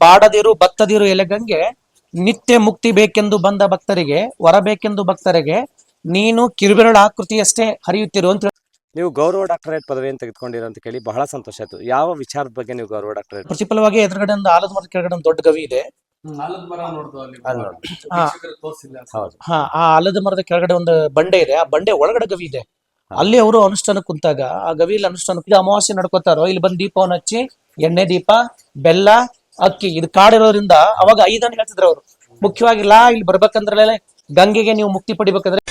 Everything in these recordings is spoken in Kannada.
ಬಾಡದಿರು ಬತ್ತದಿರು ಎಲೆಗಂಗೆ ನಿತ್ಯ ಮುಕ್ತಿ ಬೇಕೆಂದು ಬಂದ ಭಕ್ತರಿಗೆ ಹೊರಬೇಕೆಂದು ಭಕ್ತರಿಗೆ ನೀನು ಕಿರುಬೆರಳ ಆಕೃತಿಯಷ್ಟೇ ಹರಿಯುತ್ತಿರು ಅಂತ ನೀವು ಗೌರವ ಡಾಕ್ಟರೇಟ್ ಪದವಿಯನ್ನು ತೆಗೆದುಕೊಂಡಿರೋ ಅಂತ ಕೇಳಿ ಬಹಳ ಸಂತೋಷ ಆಯ್ತು. ಯಾವ ವಿಚಾರದ ಬಗ್ಗೆ ನೀವು ಗೌರವ ಡಾಕ್ಟರೇಟ್? ಪ್ರತಿಫಲವಾಗಿ ಎದುರುಗಡೆ ಒಂದು ಆಲದ ಮರದ ಕೆಳಗಡೆ ಒಂದು ದೊಡ್ಡ ಗವಿ ಇದೆ. ಹಾ. ಆ ಆಲದ ಮರದ ಕೆಳಗಡೆ ಒಂದು ಬಂಡೆ ಇದೆ. ಆ ಬಂಡೆ ಒಳಗಡೆ ಗವಿ ಇದೆ. ಅಲ್ಲಿ ಅವರು ಅನುಷ್ಠಾನ ಕುಂತಾಗ ಆ ಗವಿಯಲ್ಲಿ ಅನುಷ್ಠಾನ ಇದು ಅಮಾವಾಸ್ಯೆ ನಡ್ಕೋತಾರೋ ಇಲ್ಲಿ ಬಂದು ದೀಪವನ್ನು ಹಚ್ಚಿ ಎಣ್ಣೆ ದೀಪ ಬೆಲ್ಲ ಅಕ್ಕಿ ಇದು ಕಾಡಿರೋದ್ರಿಂದ ಅವಾಗ ಐದನ್ನು ಹೇಳ್ತಿದ್ರು ಅವರು. ಮುಖ್ಯವಾಗಿ ಲಾ ಇಲ್ಲಿ ಬರ್ಬೇಕಂದ್ರೆ ಗಂಗೆಗೆ ನೀವು ಮುಕ್ತಿ ಪಡಿಬೇಕಂದ್ರೆ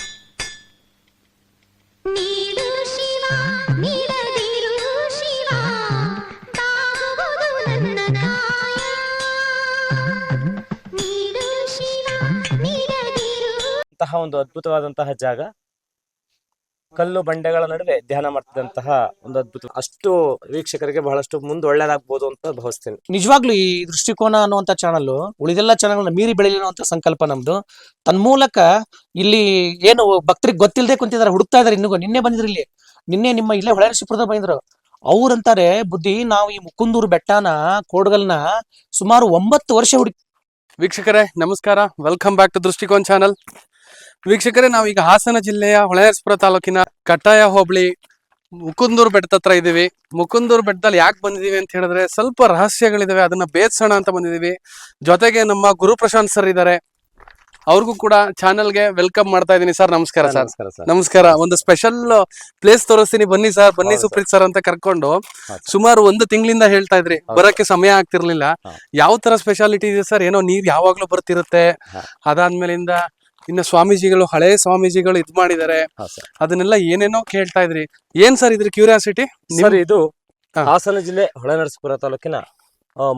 ಅಂತಹ ಒಂದು ಅದ್ಭುತವಾದಂತಹ ಜಾಗ ಕಲ್ಲು ಬಂಡೆಗಳ ನಡುವೆ ಧ್ಯಾನ ಮಾಡ್ತಿದ್ದಂತಹ ಒಂದು ಅದ್ಭುತ ಅಷ್ಟು ವೀಕ್ಷಕರಿಗೆ ಬಹಳಷ್ಟು ಮುಂದೆ ಒಳ್ಳೇದಾಗ್ಬೋದು ಅಂತ ಭಾವಿಸ್ತೇನೆ. ನಿಜವಾಗ್ಲೂ ಈ ದೃಷ್ಟಿಕೋನ ಅನ್ನುವಂತ ಚಾನಲ್ ಉಳಿದೆಲ್ಲ ಚಾನಲ್ನ ಮೀರಿ ಬೆಳಿಲಿ ಅನ್ನುವಂತ ಸಂಕಲ್ಪ ನಮ್ದು. ತನ್ಮೂಲಕ ಇಲ್ಲಿ ಏನು ಭಕ್ತರಿಗೆ ಗೊತ್ತಿಲ್ಲದೆ ಕುಂತಿದ್ದಾರೆ ಹುಡುಕ್ತಾ ಇದಾರೆ ಇನ್ನೂ ನಿನ್ನೆ ಬಂದಿದ್ರು ಇಲ್ಲಿ. ನಿನ್ನೆ ನಿಮ್ಮ ಇಲ್ಲೇ ಹೊಳೆನರಸೀಪುರದ ಬಂದಿದ್ರು. ಅವ್ರಂತಾರೆ ಬುದ್ಧಿ ನಾವು ಈ ಮುಕುಂದೂರು ಬೆಟ್ಟನ ಕೋಡ್ಗಲ್ನ ಸುಮಾರು ಒಂಬತ್ತು ವರ್ಷ ಹುಡುಕಿ ವೀಕ್ಷಕರೇ ನಮಸ್ಕಾರ. Welcome back to Drishtikon channel ವೀಕ್ಷಕರೇ ನಾವು ಈಗ ಹಾಸನ ಜಿಲ್ಲೆಯ ಹೊಳೆನರಸೀಪುರ ತಾಲೂಕಿನ ಕಟ್ಟಾಯ ಹೋಬಳಿ ಮುಕುಂದೂರು ಬೆಟ್ಟದ ಹತ್ರ ಇದೀವಿ. ಮುಕುಂದೂರು ಬೆಟ್ಟದಲ್ಲಿ ಯಾಕೆ ಬಂದಿದೀವಿ ಅಂತ ಹೇಳಿದ್ರೆ ಸ್ವಲ್ಪ ರಹಸ್ಯಗಳಿದಾವೆ ಅದನ್ನ ಬೇತ್ಸೋಣ ಅಂತ ಬಂದಿದೀವಿ. ಜೊತೆಗೆ ನಮ್ಮ ಗುರು ಪ್ರಶಾಂತ್ ಸರ್ ಇದ್ದಾರೆ ಅವ್ರಿಗೂ ಕೂಡ ಚಾನಲ್ಗೆ ವೆಲ್ಕಮ್ ಮಾಡ್ತಾ ಇದ್ದೀನಿ ಸರ್ ನಮಸ್ಕಾರ ಸರ್ ನಮಸ್ಕಾರ ಸರ್ ನಮಸ್ಕಾರ. ಒಂದು ಸ್ಪೆಷಲ್ ಪ್ಲೇಸ್ ತೋರಿಸ್ತೀನಿ. ಬನ್ನಿ ಸರ್ ಬನ್ನಿ ಸುಪ್ರೀತ್ ಸರ್ ಅಂತ ಕರ್ಕೊಂಡು ಸುಮಾರು ಒಂದು ತಿಂಗಳಿಂದ ಹೇಳ್ತಾ ಇದ್ರಿ. ಬರೋಕೆ ಬರಕ್ಕೆ ಸಮಯ ಆಗ್ತಿರ್ಲಿಲ್ಲ. ಯಾವ ತರ ಸ್ಪೆಷಾಲಿಟಿ ಇದೆ ಸರ್ ಏನೋ ನೀರ್ ಯಾವಾಗ್ಲೂ ಬರ್ತಿರುತ್ತೆ. ಅದಾದ್ಮೇಲಿಂದ ಇನ್ನ ಸ್ವಾಮೀಜಿಗಳು ಹಳೆ ಸ್ವಾಮೀಜಿಗಳು ಇದ್ ಮಾಡಿದ್ದಾರೆ ಅದನ್ನೆಲ್ಲ ಏನೇನೋ ಕೇಳ್ತಾ ಇದ್ರಿ. ಏನ್ ಸರ್ ಇದ್ರ ಕ್ಯೂರಿಯಾಸಿಟಿ ಸರ್ ಇದು. ಹಾಸನ ಜಿಲ್ಲೆ ಹೊಳೆನರಸೀಪುರ ತಾಲೂಕಿನ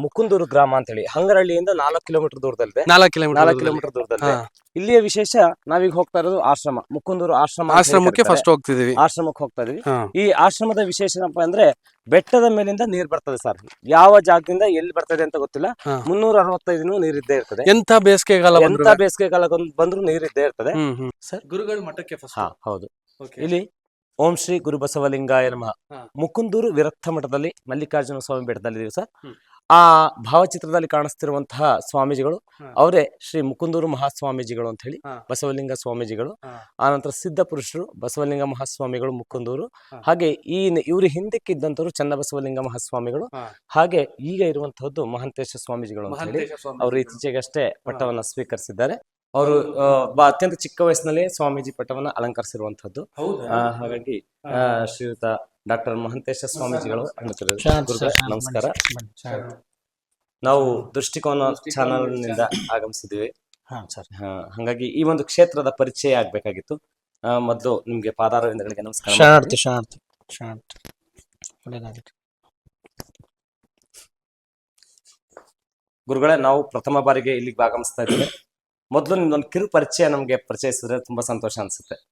ಮುಕುಂದೂರು ಗ್ರಾಮ ಅಂತ ಹೇಳಿ ಹಂಗರಹಳ್ಳಿಯಿಂದ ನಾಲ್ಕು ಕಿಲೋಮೀಟರ್ ದೂರದಲ್ಲಿದೆ. ನಾಲ್ಕು ಕಿಲೋಮೀಟರ್ ನಾಲ್ಕು ಕಿಲೋಮೀಟರ್ ದೂರದಲ್ಲಿ ಇಲ್ಲಿಯ ವಿಶೇಷ ನಾವೀಗ ಹೋಗ್ತಾ ಇರೋದು ಆಶ್ರಮ. ಮುಕುಂದೂರು ಆಶ್ರಮ ಆಶ್ರಮಕ್ಕೆ. ಫಸ್ಟ್ ಹೋಗ್ತಿದೀವಿ ಆಶ್ರಮಕ್ಕೆ ಹೋಗ್ತಾ ಇದೀವಿ ಈ ಆಶ್ರಮದ ವಿಶೇಷ ಏನಪ್ಪಾ ಅಂದ್ರೆ ಬೆಟ್ಟದ ಮೇಲಿಂದ ನೀರ್ ಬರ್ತದೆ ಸರ್. ಯಾವ ಜಾಗದಿಂದ ಎಲ್ಲಿ ಬರ್ತದೆ ಅಂತ ಗೊತ್ತಿಲ್ಲ. ಮುನ್ನೂರ ಅರವತ್ತೈದು ನೀರ್ ಇದ್ದೇ ಇರ್ತದೆ ಎಂತ ಬೇಸಿಗೆಗಾಲ ಎಂತ ಬೇಸಿಗೆಗಾಲ ಕಾಲ ನೀರ್ ಇದ್ದೇ ಇರ್ತದೆ. ಗುರುಗಳ ಮಠಕ್ಕೆ ಹೌದು. ಇಲ್ಲಿ ಓಂ ಶ್ರೀ ಗುರು ಬಸವಲಿಂಗಾಯ ನಮಃ ಮುಕುಂದೂರು ವಿರಕ್ತ ಮಠದಲ್ಲಿ ಮಲ್ಲಿಕಾರ್ಜುನ ಸ್ವಾಮಿ ಬೆಟ್ಟದಲ್ಲಿದ್ದೀವಿ ಸರ್. ಆ ಭಾವಚಿತ್ರದಲ್ಲಿ ಕಾಣಿಸ್ತಿರುವಂತಹ ಸ್ವಾಮೀಜಿಗಳು ಅವರೇ ಶ್ರೀ ಮುಕುಂದೂರು ಮಹಾಸ್ವಾಮೀಜಿಗಳು ಅಂತ ಹೇಳಿ ಬಸವಲಿಂಗ ಸ್ವಾಮೀಜಿಗಳು. ಆನಂತರ ಸಿದ್ಧ ಪುರುಷರು ಬಸವಲಿಂಗ ಮಹಾಸ್ವಾಮಿಗಳು ಮುಕುಂದೂರು ಹಾಗೆ ಈ ಇವರು ಹಿಂದಕ್ಕೆ ಇದ್ದಂತವ್ರು ಚನ್ನಬಸವಲಿಂಗ ಮಹಾಸ್ವಾಮಿಗಳು ಹಾಗೆ ಈಗ ಇರುವಂತಹದ್ದು ಮಹಂತೇಶ ಸ್ವಾಮೀಜಿಗಳು ಅಂತ ಹೇಳಿ ಅವರು ಇತ್ತೀಚೆಗಷ್ಟೇ ಪಟ್ಟವನ್ನ ಸ್ವೀಕರಿಸಿದ್ದಾರೆ. ಅವರು ಅತ್ಯಂತ ಚಿಕ್ಕ ವಯಸ್ಸಿನಲ್ಲಿ ಸ್ವಾಮೀಜಿ ಪಟ್ಟವನ್ನ ಅಲಂಕರಿಸಿರುವಂತಹದ್ದು. ಆ, ಹಾಗಾಗಿ ಶ್ರೀಯುತ ಡಾಕ್ಟರ್ ಮಹಂತೇಶ ಸ್ವಾಮೀಜಿಗಳು ನಮಸ್ಕಾರ. ನಾವು ದೃಷ್ಟಿಕೋನ ಚಾನಲ್. ನಿಂದ ಆಗಮಿಸಿದ್ದೀವಿ. ಹಾ ಸರ್. ಆ, ಹಾಗಾಗಿ ಈ ಒಂದು ಕ್ಷೇತ್ರದ ಪರಿಚಯ ಆಗ್ಬೇಕಾಗಿತ್ತು. ಮೊದಲು ನಿಮ್ಗೆ ಪಾದಾರವಿಂದಗಳಿಗೆ ನಮಸ್ಕಾರ ಗುರುಗಳೇ ನಾವು ಪ್ರಥಮ ಬಾರಿಗೆ ಇಲ್ಲಿಗೆ ಆಗಮಿಸ್ತಾ ಇದ್ದೇವೆ. ಮೊದಲು ನಿಮ್ದೊಂದು ಕಿರು ಪರಿಚಯ ನಮ್ಗೆ ಪರಿಚಯಿಸಿದ್ರೆ ತುಂಬಾ ಸಂತೋಷ ಅನ್ಸುತ್ತೆ.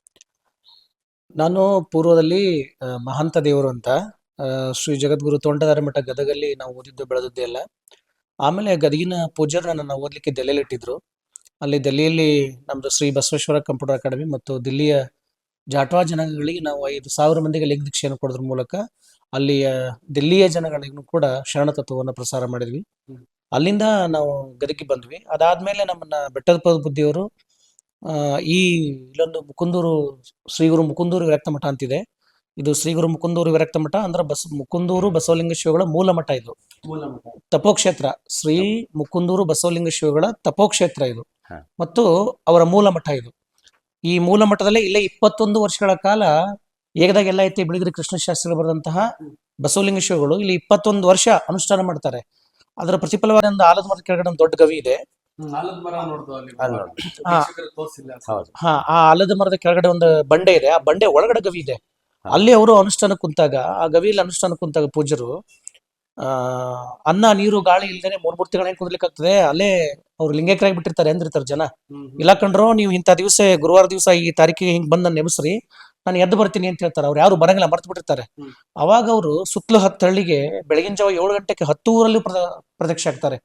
ನಾನು ಪೂರ್ವದಲ್ಲಿ ಮಹಾಂತ ದೇವರು ಅಂತ ಶ್ರೀ ಜಗದ್ಗುರು ತೋಂಟದಾರ ಮಠ ಗದಗಲ್ಲಿ ನಾವು ಓದಿದ್ದು ಬೆಳೆದದ್ದೇ ಅಲ್ಲ. ಆಮೇಲೆ ಗದಗಿನ ಪೂಜರನ್ನ ನನ್ನ ಓದಲಿಕ್ಕೆ ದೆಲೆಯಲ್ಲಿ ಇಟ್ಟಿದ್ರು. ಅಲ್ಲಿ ದೆಹಲಿಯಲ್ಲಿ ನಮ್ಮದು ಶ್ರೀ ಬಸವೇಶ್ವರ ಕಂಪ್ಯೂಟರ್ ಅಕಾಡೆಮಿ ಮತ್ತು ದಿಲ್ಲಿಯ ಜಾಟ್ವಾ ಜನಗಳಿಗೆ ನಾವು ಐದು ಸಾವಿರ ಮಂದಿಗೆ ಲಿಂಗ ದೀಕ್ಷೆಯನ್ನು ಕೊಡೋದ್ರ ಮೂಲಕ ಅಲ್ಲಿಯ ದಿಲ್ಲಿಯ ಜನಗಳಿಗೂ ಕೂಡ ಶರಣ ತತ್ವವನ್ನು ಪ್ರಸಾರ ಮಾಡಿದ್ವಿ. ಅಲ್ಲಿಂದ ನಾವು ಗದಗಿಗೆ ಬಂದ್ವಿ. ಅದಾದ್ಮೇಲೆ ನಮ್ಮನ್ನ ಬೆಟ್ಟದ ಬುದ್ಧಿಯವರು ಈ ಇಲ್ಲೊಂದು ಮುಕುಂದೂರು ಶ್ರೀಗುರು ಮುಕುಂದೂರು ವಿರಕ್ತ ಮಠ ಅಂತಿದೆ. ಇದು ಶ್ರೀಗುರು ಮುಕುಂದೂರು ವಿರಕ್ತ ಮಠ ಅಂದ್ರೆ ಬಸ್ ಮುಕುಂದೂರು ಬಸವಲಿಂಗ ಶಿವಗಳ ಮೂಲ ಮಠ ಇದು. ತಪೋಕ್ಷೇತ್ರ ಶ್ರೀ ಮುಕುಂದೂರು ಬಸವಲಿಂಗ ಶಿವಗಳ ತಪೋಕ್ಷೇತ್ರ ಇದು. ಮತ್ತು ಅವರ ಮೂಲ ಮಠ ಇದು. ಈ ಮೂಲ ಮಠದಲ್ಲೇ ಇಲ್ಲೇ ಇಪ್ಪತ್ತೊಂದು ವರ್ಷಗಳ ಕಾಲ ಏಗದಾಗ ಎಲ್ಲ ಐತಿ ಬಿಳಿಗಿರಿ ಶಾಸ್ತ್ರಿ ಬರೆದಂತಹ ಬಸವಲಿಂಗ ಶಿವಗಳು ಇಲ್ಲಿ ಇಪ್ಪತ್ತೊಂದು ವರ್ಷ ಅನುಷ್ಠಾನ ಮಾಡ್ತಾರೆ. ಅದರ ಪ್ರತಿಫಲವಾದ ಒಂದು ಆಲದ ಮರದ ಕೆಳಗಡೆ ಒಂದು ದೊಡ್ಡ ಗವಿ ಇದೆ. ಹಾ. ಆ ಆಲದ ಮರದ ಕೆಳಗಡೆ ಒಂದು ಬಂಡೆ ಇದೆ. ಆ ಬಂಡೆ ಒಳಗಡೆ ಗವಿ ಇದೆ. ಅಲ್ಲಿ ಅವರು ಅನುಷ್ಠಾನ ಕುಂತಾಗ ಆ ಗವಿಯಲ್ಲಿ ಅನುಷ್ಠಾನ ಕುಂತಾಗ ಪೂಜರು ಆ ಅನ್ನ ನೀರು ಗಾಳಿ ಇಲ್ದೇನೆ ಮೂರ್ ಮೂರ್ತಿಗಳನ್ನ ಹೆಂಗ್ ಕುಂದ್ಲಿಕ್ಕಾಗ್ತದೆ? ಅಲ್ಲೇ ಅವ್ರು ಲಿಂಗೈಕರಾಗಿ ಬಿಟ್ಟಿರ್ತಾರೆ ಅಂದಿರ್ತಾರೆ ಜನ. ಇಲ್ಲ ಕಂಡ್ರು ನೀವು ಇಂಥ ದಿವಸ ಗುರುವಾರ ದಿವಸ ಈ ತಾರೀಕಿಗೆ ಹಿಂಗ್ ಬಂದ್ ನೆನೆಸ್ರಿ. ನಾನು ಎದ್ದು ಬರ್ತೀನಿ ಅಂತ ಹೇಳ್ತಾರೆ. ಅವ್ರು ಯಾರು ಬರಂಗಿಲ್ಲ ಮರ್ತು ಬಿಟ್ಟಿರ್ತಾರೆ. ಅವಾಗ ಅವರು ಸುತ್ತಲೂ ಹತ್ತು ಹಳ್ಳಿಗೆ ಬೆಳಗಿನ ಜಾವ ಏಳು ಗಂಟೆಗೆ ಹತ್ತು ಊರಲ್ಲೂ ಪ್ರ ಪ್ರತ್ಯಕ್ಷ ಆಗ್ತಾರೆ.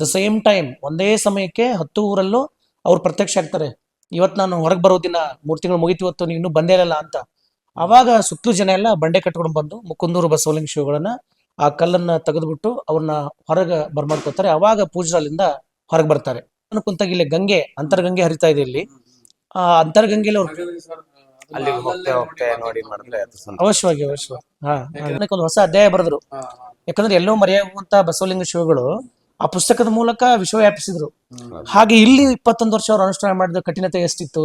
ದ ಸೇಮ್ ಟೈಮ್ ಒಂದೇ ಸಮಯಕ್ಕೆ ಹತ್ತು ಊರಲ್ಲೂ ಅವ್ರು ಪ್ರತ್ಯಕ್ಷ ಆಗ್ತಾರೆ. ಇವತ್ತು ನಾನು ಹೊರಗೆ ಬರೋ ದಿನ ಮೂರು ತಿಂಗಳು ಮುಗಿತು ಇವತ್ತು ನೀವು ಇನ್ನೂ ಬಂದೇ ಇಲ್ಲ ಅಂತ. ಅವಾಗ ಸುತ್ತಲೂ ಜನ ಎಲ್ಲ ಬಂಡೆ ಕಟ್ಕೊಂಡು ಬಂದು ಮುಕುಂದೂರು ಬಸವಲಿಂಗ ಶಿವಗಳನ್ನ ಆ ಕಲ್ಲನ್ನ ತೆಗೆದ್ಬಿಟ್ಟು ಅವ್ರನ್ನ ಹೊರಗೆ ಬರ್ಮಾಡ್ಕೊತಾರೆ. ಅವಾಗ ಪೂಜಾಲಿಂದ ಹೊರಗೆ ಬರ್ತಾರೆ. ನಾನು ಕುಂತಾಗ ಇಲ್ಲಿ ಗಂಗೆ ಅಂತರ್ಗಂಗೆ ಹರಿತಾ ಇದೆ ಇಲ್ಲಿ. ಆ ಅಂತರ್ಗಂಗೆಯಲ್ಲಿ ಅವ್ರು ಅಲ್ಲಿ ಹೋಗ್ತಾ ಹೋಗ್ತಾ ನೋಡಿ ಮಾಡಿದ್ರೆ ಅದು ಸಂತೋಷ. ಅವಶ್ಯವಾಗಿ ಅವಶ್ಯವಾಗಿ. ಹಾ ಅದಕ್ಕೆ ಒಂದು ಹೊಸ ಅಧ್ಯಾಯ ಬರೆದ್ರು. ಯಾಕಂದ್ರೆ ಎಲ್ಲೋ ಮರೆಯಾಗುವಂತ ಬಸವಲಿಂಗ ಶಿವಗಳು ಆ ಪುಸ್ತಕದ ಮೂಲಕ ವಿಶ್ವ ವ್ಯಾಪಿಸಿದ್ರು. ಹಾಗೆ ಇಲ್ಲಿ ಇಪ್ಪತ್ತೊಂದು ವರ್ಷ ಅವರು ಅನುಷ್ಠಾನ ಮಾಡಿದ ಕಠಿಣತೆ ಎಷ್ಟಿತ್ತು?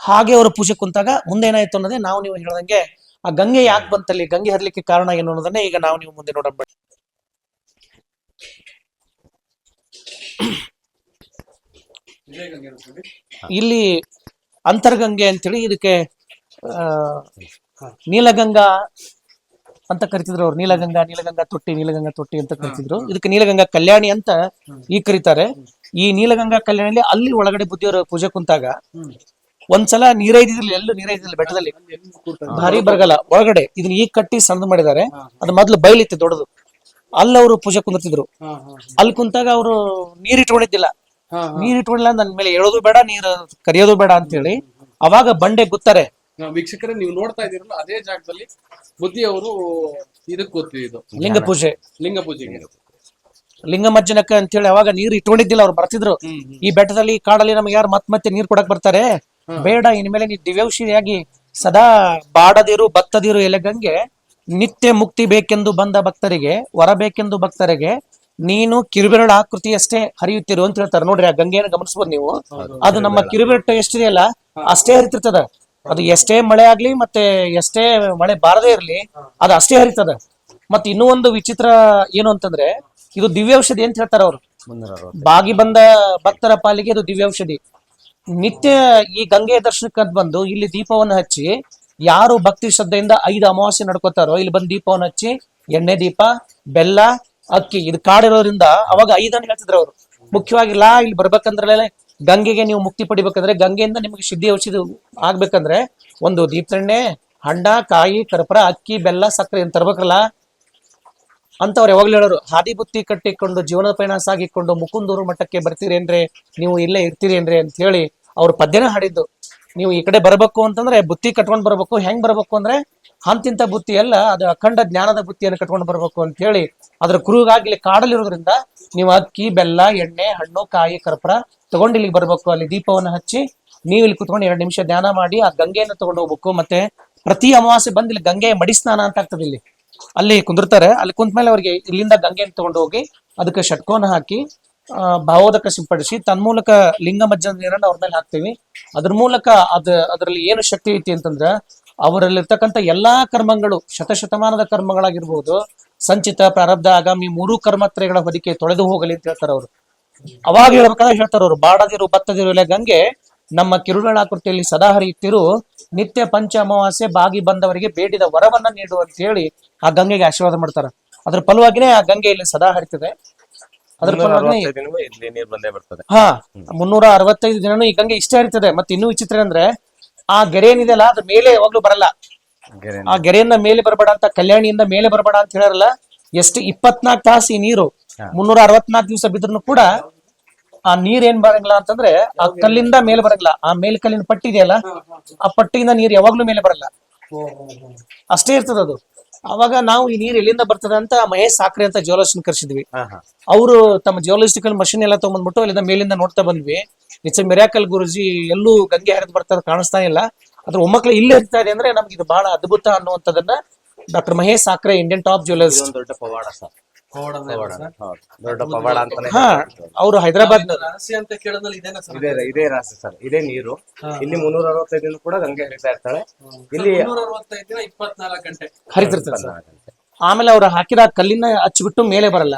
ಹಾಗೆ ಅವರು ಪೂಜೆ ಕುಂತಾಗ ಮುಂದೆ ಏನಾಯ್ತು ಅನ್ನೋದೇ ನಾವು ನೀವು ಹೇಳ್ದಂಗೆ ಆ ಗಂಗೆ ಯಾಕೆ ಬಂತಲ್ಲಿ ಗಂಗೆ ಹರ್ಲಿಕ್ಕೆ ಕಾರಣ ಏನು ಅನ್ನೋದನ್ನೇ ಈಗ ನಾವು ನೀವು ಮುಂದೆ ನೋಡೋಣ. ಬನ್ನಿ. ಇಲ್ಲಿ ಅಂತರ್ಗಂಗೆ ಅಂತೇಳಿ ಇದಕ್ಕೆ ನೀಲಗಂಗಾ ಅಂತ ಕರಿತಿದ್ರು ಅವ್ರು. ನೀಲಗಂಗಾ ನೀಲಗಂಗಾ ತೊಟ್ಟಿ ನೀಲಗಂಗಾ ತೊಟ್ಟಿ ಅಂತ ಕರಿತಿದ್ರು. ಇದಕ್ಕೆ ನೀಲಗಂಗಾ ಕಲ್ಯಾಣಿ ಅಂತ ಈ ಕರೀತಾರೆ. ಈ ನೀಲಗಂಗಾ ಕಲ್ಯಾಣಿಲಿ ಅಲ್ಲಿ ಒಳಗಡೆ ಬುದ್ಧಿಯವರು ಪೂಜೆ ಕುಂತಾಗ ಒಂದ್ಸಲ ನೀರೈದಿರ್ಲಿ ಎಲ್ಲೂ ನೀರೈದಿರ್ಲಿ ಬೆಟ್ಟದಲ್ಲಿ ಭಾರಿ ಬರಗಾಲ. ಒಳಗಡೆ ಇದನ್ನ ಈಗ ಕಟ್ಟಿ ಸಣ್ಣ ಮಾಡಿದ್ದಾರೆ. ಅದು ಮೊದ್ಲು ಬಯಲಿತ್ತು ದೊಡ್ಡದು. ಅಲ್ಲಿ ಅವರು ಪೂಜೆ ಕುಂದಿರ್ತಿದ್ರು. ಅಲ್ಲಿ ಕುಂತಾಗ ಅವರು ನೀರ್ ಇಟ್ಕೊಂಡಿದ್ದಿಲ್ಲ. ನೀರ್ ಇಟ್ಕೊಂಡಿಲ್ಲ ನನ್ ಮೇಲೆ ಹೇಳೋದು ಬೇಡ ನೀರ್ ಕರಿಯೋದು ಬೇಡ ಅಂತ ಹೇಳಿ ಅವಾಗ ಬಂಡೆ ಗುತ್ತಾರೆ. ವೀಕ್ಷಕರೇ ನೀವು ನೋಡ್ತಾ ಇದೀರಲ್ಲ ಅದೇ ಜಾಗದಲ್ಲಿ ಬುದ್ಧಿ ಅವರು ಇದಕ್ಕೆ ಗೊತ್ತಿದ್ದು ಲಿಂಗ ಪೂಜೆ. ಲಿಂಗ ಪೂಜೆಗೆ. ಲಿಂಗಮಜ್ಜನಕ್ಕೆ ಅಂತ ಹೇಳಿ ಅವಾಗ ನೀರ್ ಇಟ್ಕೊಂಡಿದ್ದಿಲ್ಲ ಅವ್ರು ಬರ್ತಿದ್ರು. ಈ ಬೆಟ್ಟದಲ್ಲಿ ಈ ಕಾಡಲ್ಲಿ ನಮ್ಗೆ ಯಾರು ಮತ್ ಮತ್ತೆ ನೀರ್ ಕೊಡಕ್ ಬರ್ತಾರೆ? ಬೇಡ ಇನ್ಮೇಲೆ ನೀ ದಿವ್ಯೌಷಧಿಯಾಗಿ ಸದಾ ಬಾಡದಿರು ಬತ್ತದಿರು ಎಲೆಗಂಗೆ ನಿತ್ಯ ಮುಕ್ತಿ ಬೇಕೆಂದು ಬಂದ ಭಕ್ತರಿಗೆ ವರ ಬೇಕೆಂದು ಭಕ್ತರಿಗೆ ನೀನು ಕಿರುಬೆರಳ ಆಕೃತಿಯಷ್ಟೇ ಹರಿಯುತ್ತಿರು ಅಂತ ಹೇಳ್ತಾರೆ. ನೋಡ್ರಿ ಆ ಗಂಗೆಯನ್ನು ಗಮನಿಸ್ಬೋದು ನೀವು. ಅದು ನಮ್ಮ ಕಿರುಬೆರಟ ಎಷ್ಟಿದೆಯಲ್ಲ? ಅಷ್ಟೇ ಹರಿತಿರ್ತದ. ಅದು ಎಷ್ಟೇ ಮಳೆ ಆಗ್ಲಿ ಮತ್ತೆ ಎಷ್ಟೇ ಮಳೆ ಬಾರದೇ ಇರ್ಲಿ ಅದು ಅಷ್ಟೇ ಹರಿತದ. ಮತ್ತೆ ಇನ್ನೂ ಒಂದು ವಿಚಿತ್ರ ಏನು ಅಂತಂದ್ರೆ ಇದು ದಿವ್ಯೌಷಧಿ ಅಂತ ಹೇಳ್ತಾರ ಅವ್ರು. ಬಾಗಿ ಬಂದ ಭಕ್ತರ ಪಾಲಿಗೆ ಇದು ದಿವ್ಯೌಷಧಿ. ನಿತ್ಯ ಈ ಗಂಗೆ ದರ್ಶನಕ್ಕೆ ಬಂದು ಇಲ್ಲಿ ದೀಪವನ್ನು ಹಚ್ಚಿ ಯಾರು ಭಕ್ತಿ ಶ್ರದ್ಧೆಯಿಂದ ಐದು ಅಮಾವಾಸ್ಯೆ ನಡ್ಕೋತಾರೋ ಇಲ್ಲಿ ಬಂದು ದೀಪವನ್ನು ಹಚ್ಚಿ ಎಣ್ಣೆ ದೀಪ ಬೆಲ್ಲ ಅಕ್ಕಿ ಇದು ಕಾಡಿರೋದ್ರಿಂದ ಅವಾಗ ಐದನ್ನು ಹೇಳ್ತಿದ್ರು ಅವರು. ಮುಖ್ಯವಾಗಿ ಲಾ ಇಲ್ಲಿ ಬರ್ಬೇಕಂದ್ರೆ ಗಂಗೆಗೆ ನೀವು ಮುಕ್ತಿ ಪಡಿಬೇಕಂದ್ರೆ ಗಂಗೆಯಿಂದ ನಿಮಗೆ ಶುದ್ಧಿ ಔಷಧಿ ಆಗ್ಬೇಕಂದ್ರೆ ಒಂದು ದೀಪೆಣ್ಣೆ ಹಣ್ಣ ಕಾಯಿ, ಕರ್ಪರ, ಅಕ್ಕಿ, ಬೆಲ್ಲ, ಸಕ್ಕರೆ ಏನು ತರ್ಬೇಕಲ್ಲ? ಅಂತ ಅವ್ರು ಯಾವಾಗ್ಲೂ ಹೇಳೋರು, ಹಾದಿ ಬುತ್ತಿ ಕಟ್ಟಿಕೊಂಡು, ಜೀವನದ ಪಯಣ ಸಾಗಿಕೊಂಡು ಮುಕುಂದೂರು ಮಠಕ್ಕೆ ಬರ್ತೀರೇನ್ರಿ? ನೀವು ಇಲ್ಲೇ ಇರ್ತೀರೇನ್ರಿ ಅಂತ ಹೇಳಿ ಅವ್ರ ಪದ್ಯನ ಹಾಡಿದ್ದು. ನೀವು ಈ ಕಡೆ ಬರ್ಬೇಕು ಅಂತಂದ್ರೆ ಬುತ್ತಿ ಕಟ್ಕೊಂಡ್ ಬರ್ಬೇಕು, ಹೆಂಗ್ ಬರ್ಬೇಕು ಅಂದ್ರೆ ಹಂತಿಂತ ಬುತ್ತಿ ಎಲ್ಲ ಅದು ಅಖಂಡ ಜ್ಞಾನದ ಬುತ್ತಿಯನ್ನು ಕಟ್ಕೊಂಡು ಬರ್ಬೇಕು ಅಂತ ಹೇಳಿ ಅದ್ರ ಕುರುಗಾಗಿ ಕಾಡಲಿರೋದ್ರಿಂದ ನೀವು ಅಕ್ಕಿ, ಬೆಲ್ಲ, ಎಣ್ಣೆ, ಹಣ್ಣು, ಕಾಯಿ, ಕರ್ಪೂರ ತಗೊಂಡು ಇಲ್ಲಿಗೆ ಬರ್ಬೇಕು. ಅಲ್ಲಿ ದೀಪವನ್ನು ಹಚ್ಚಿ ನೀವು ಇಲ್ಲಿ ಕುತ್ಕೊಂಡು ಎರಡು ನಿಮಿಷ ಧ್ಯಾನ ಮಾಡಿ ಆ ಗಂಗೆಯನ್ನು ತಗೊಂಡು ಹೋಗ್ಬೇಕು. ಮತ್ತೆ ಪ್ರತಿ ಅಮಾವಾಸ್ಯೆ ಬಂದು ಇಲ್ಲಿ ಗಂಗೆ ಮಡಿ ಸ್ನಾನ ಅಂತ ಆಗ್ತದೆ ಇಲ್ಲಿ. ಅಲ್ಲಿ ಕುಂದಿರ್ತಾರೆ. ಅಲ್ಲಿ ಕುಂತ ಮೇಲೆ ಅವರಿಗೆ ಇಲ್ಲಿಂದ ಗಂಗೆಯನ್ನು ತಗೊಂಡು ಹೋಗಿ ಅದಕ್ಕೆ ಷಟ್ಕೋನ ಹಾಕಿ ಭಾವೋದಕ ಸಿಂಪಡಿಸಿ, ತನ್ಮೂಲಕ ಲಿಂಗ ಮಜ್ಜನ ನೀರನ್ನು ಅವ್ರ ಮೇಲೆ ಹಾಕ್ತೀವಿ. ಅದ್ರ ಮೂಲಕ ಅದ, ಅದರಲ್ಲಿ ಏನು ಶಕ್ತಿ ಐತಿ ಅಂತಂದ್ರ ಅವರಲ್ಲಿರ್ತಕ್ಕಂಥ ಎಲ್ಲಾ ಕರ್ಮಗಳು ಶತಶತಮಾನದ ಕರ್ಮಗಳಾಗಿರ್ಬೋದು ಸಂಚಿತ ಪ್ರಾರಬ್ಧ ಆಗಾಮಿ ಮೂರು ಕರ್ಮತ್ರಯಗಳ ಹೊದಿಕೆ ತೊಳೆದು ಹೋಗಲಿ ಅಂತ ಹೇಳ್ತಾರೆ ಅವರು. ಅವಾಗ ಹೇಳ್ಬೇಕಾದ್ರೆ ಹೇಳ್ತಾರ ಅವರು ಬಾಡದಿರು ಬತ್ತದಿರು ಇಲ್ಲ ಗಂಗೆ ನಮ್ಮ ಕಿರುಗಳಾಕೃತಿಯಲ್ಲಿ ಸದಾ ಹರಿಯುತ್ತಿರು ನಿತ್ಯ ಪಂಚ ಅಮಾವಾಸ್ಯೆ ಬಾಗಿ ಬಂದವರಿಗೆ ಬೇಡಿದ ವರವನ್ನ ನೀಡು ಅಂತ ಹೇಳಿ ಆ ಗಂಗೆಗೆ ಆಶೀರ್ವಾದ ಮಾಡ್ತಾರ. ಅದ್ರ ಫಲವಾಗಿನೇ ಆ ಗಂಗೆ ಇಲ್ಲಿ ಸದಾ ಹರಿತದೆ ಅದ್ರ ಫಲವಾಗಿ ಹಾ ಮುನ್ನೂರ ಅರವತ್ತೈದು ದಿನನೂ ಈ ಗಂಗೆ ಇಷ್ಟೇ ಹರಿತದೆ ಮತ್ತೆ ಇನ್ನೂ ವಿಚಿತ್ರ ಅಂದ್ರೆ ಆ ಗೆರೆ ಏನಿದೆಯಲ್ಲ ಅದ್ರ ಮೇಲೆ ಯಾವಾಗ್ಲೂ ಬರಲ್ಲ. ಆ ಗೆರೆಯಿಂದ ಮೇಲೆ ಬರಬೇಡ ಅಂತ ಕಲ್ಯಾಣಿಯಿಂದ ಮೇಲೆ ಬರಬೇಡ ಅಂತ ಹೇಳಾರಲ್ಲ ಎಷ್ಟು ಇಪ್ಪತ್ನಾಲ್ಕು ತಾಸು ಈ ನೀರು ಮುನ್ನೂರ ಅರವತ್ನಾಲ್ಕು ದಿವಸ ಬಿದ್ರು ಕೂಡ ಆ ನೀರ್ ಏನ್ ಬರಂಗಿಲ್ಲ ಅಂತಂದ್ರೆ ಆ ಕಲ್ಲಿಂದ ಮೇಲೆ ಬರಂಗಿಲ್ಲ. ಆ ಮೇಲ್ಕಲ್ಲಿನ ಪಟ್ಟಿ ಇದೆಯಲ್ಲ ಆ ಪಟ್ಟಿಯಿಂದ ನೀರ್ ಯಾವಾಗ್ಲೂ ಮೇಲೆ ಬರಲ್ಲ. ಅಷ್ಟೇ ಇರ್ತದ ಅದು ಅವಾಗ ನಾವು ಈ ನೀರ್ ಎಲ್ಲಿಂದ ಬರ್ತದೆ ಅಂತ ಮಹೇಶ್ ಸಾಕ್ರೆ ಅಂತ ಜಿಯೋಲಜಿಸ್ಟ್ ಕರ್ಸಿದ್ವಿ. ಅವರು ತಮ್ಮ ಜಿಯೋಲಜಿಸ್ಟಿಕಲ್ ಮಷಿನ್ ಎಲ್ಲ ತಗೊಂಡ್ಬಿಟ್ಟು ಅಲ್ಲಿಂದ ಮೇಲಿಂದ ನೋಡ್ತಾ ಬಂದ್ವಿ. ಇಟ್ಸ್ ಮಿರಾಕಲ್ ಗುರುಜಿ ಎಲ್ಲೂ ಗಂಗೆ ಹರಿದು ಬರ್ತದ ಕಾಣಿಸ್ತಾ ಇಲ್ಲ. ಅದ್ರ ಒಮ್ಮಕ್ಳು ಇಲ್ಲಿ ಹರಿತಾ ಇದೆ ಅಂದ್ರೆ ನಮ್ಗೆ ಇದು ಬಹಳ ಅದ್ಭುತ ಅನ್ನುವಂಥದ್ದನ್ನ doctor Mahesh Sakre Indian top jewellers ದೊಡ್ಡ ಪವಾಡ ಸರ್. ದೊಡ್ಡ ಪವಾಡ ಅಂತಾನೆ ಹಾ ಅವರು ಹೈದರಾಬಾದ್ ಅಂತ ಕೇಳೋದ್ರಲ್ಲಿ ಇದೇನಾ ಸರ್? ಇದೇ ಇದೇ ರಾಶಿ ಸರ್ ಇದೇ ನೀರು. ಇಲ್ಲಿ ಮುನ್ನೂರ ಅರವತ್ತೈದು ದಿನ ಕೂಡ ಗಂಗೆ ಹರಿತಾ ಇರ್ತಾಳೆ. ಇಲ್ಲಿ ಮುನ್ನೂರ ಅರವತ್ತೈದು ದಿನ ಇಪ್ಪತ್ನಾಲ್ಕು ಗಂಟೆ. ಹರಿತಿರ್ತದೆ ಸರ್. ಆಮೇಲೆ ಅವ್ರು ಹಾಕಿದ ಕಲ್ಲಿನ ಹಚ್ಚಿಬಿಟ್ಟು ಮೇಲೆ ಬರಲ್ಲ.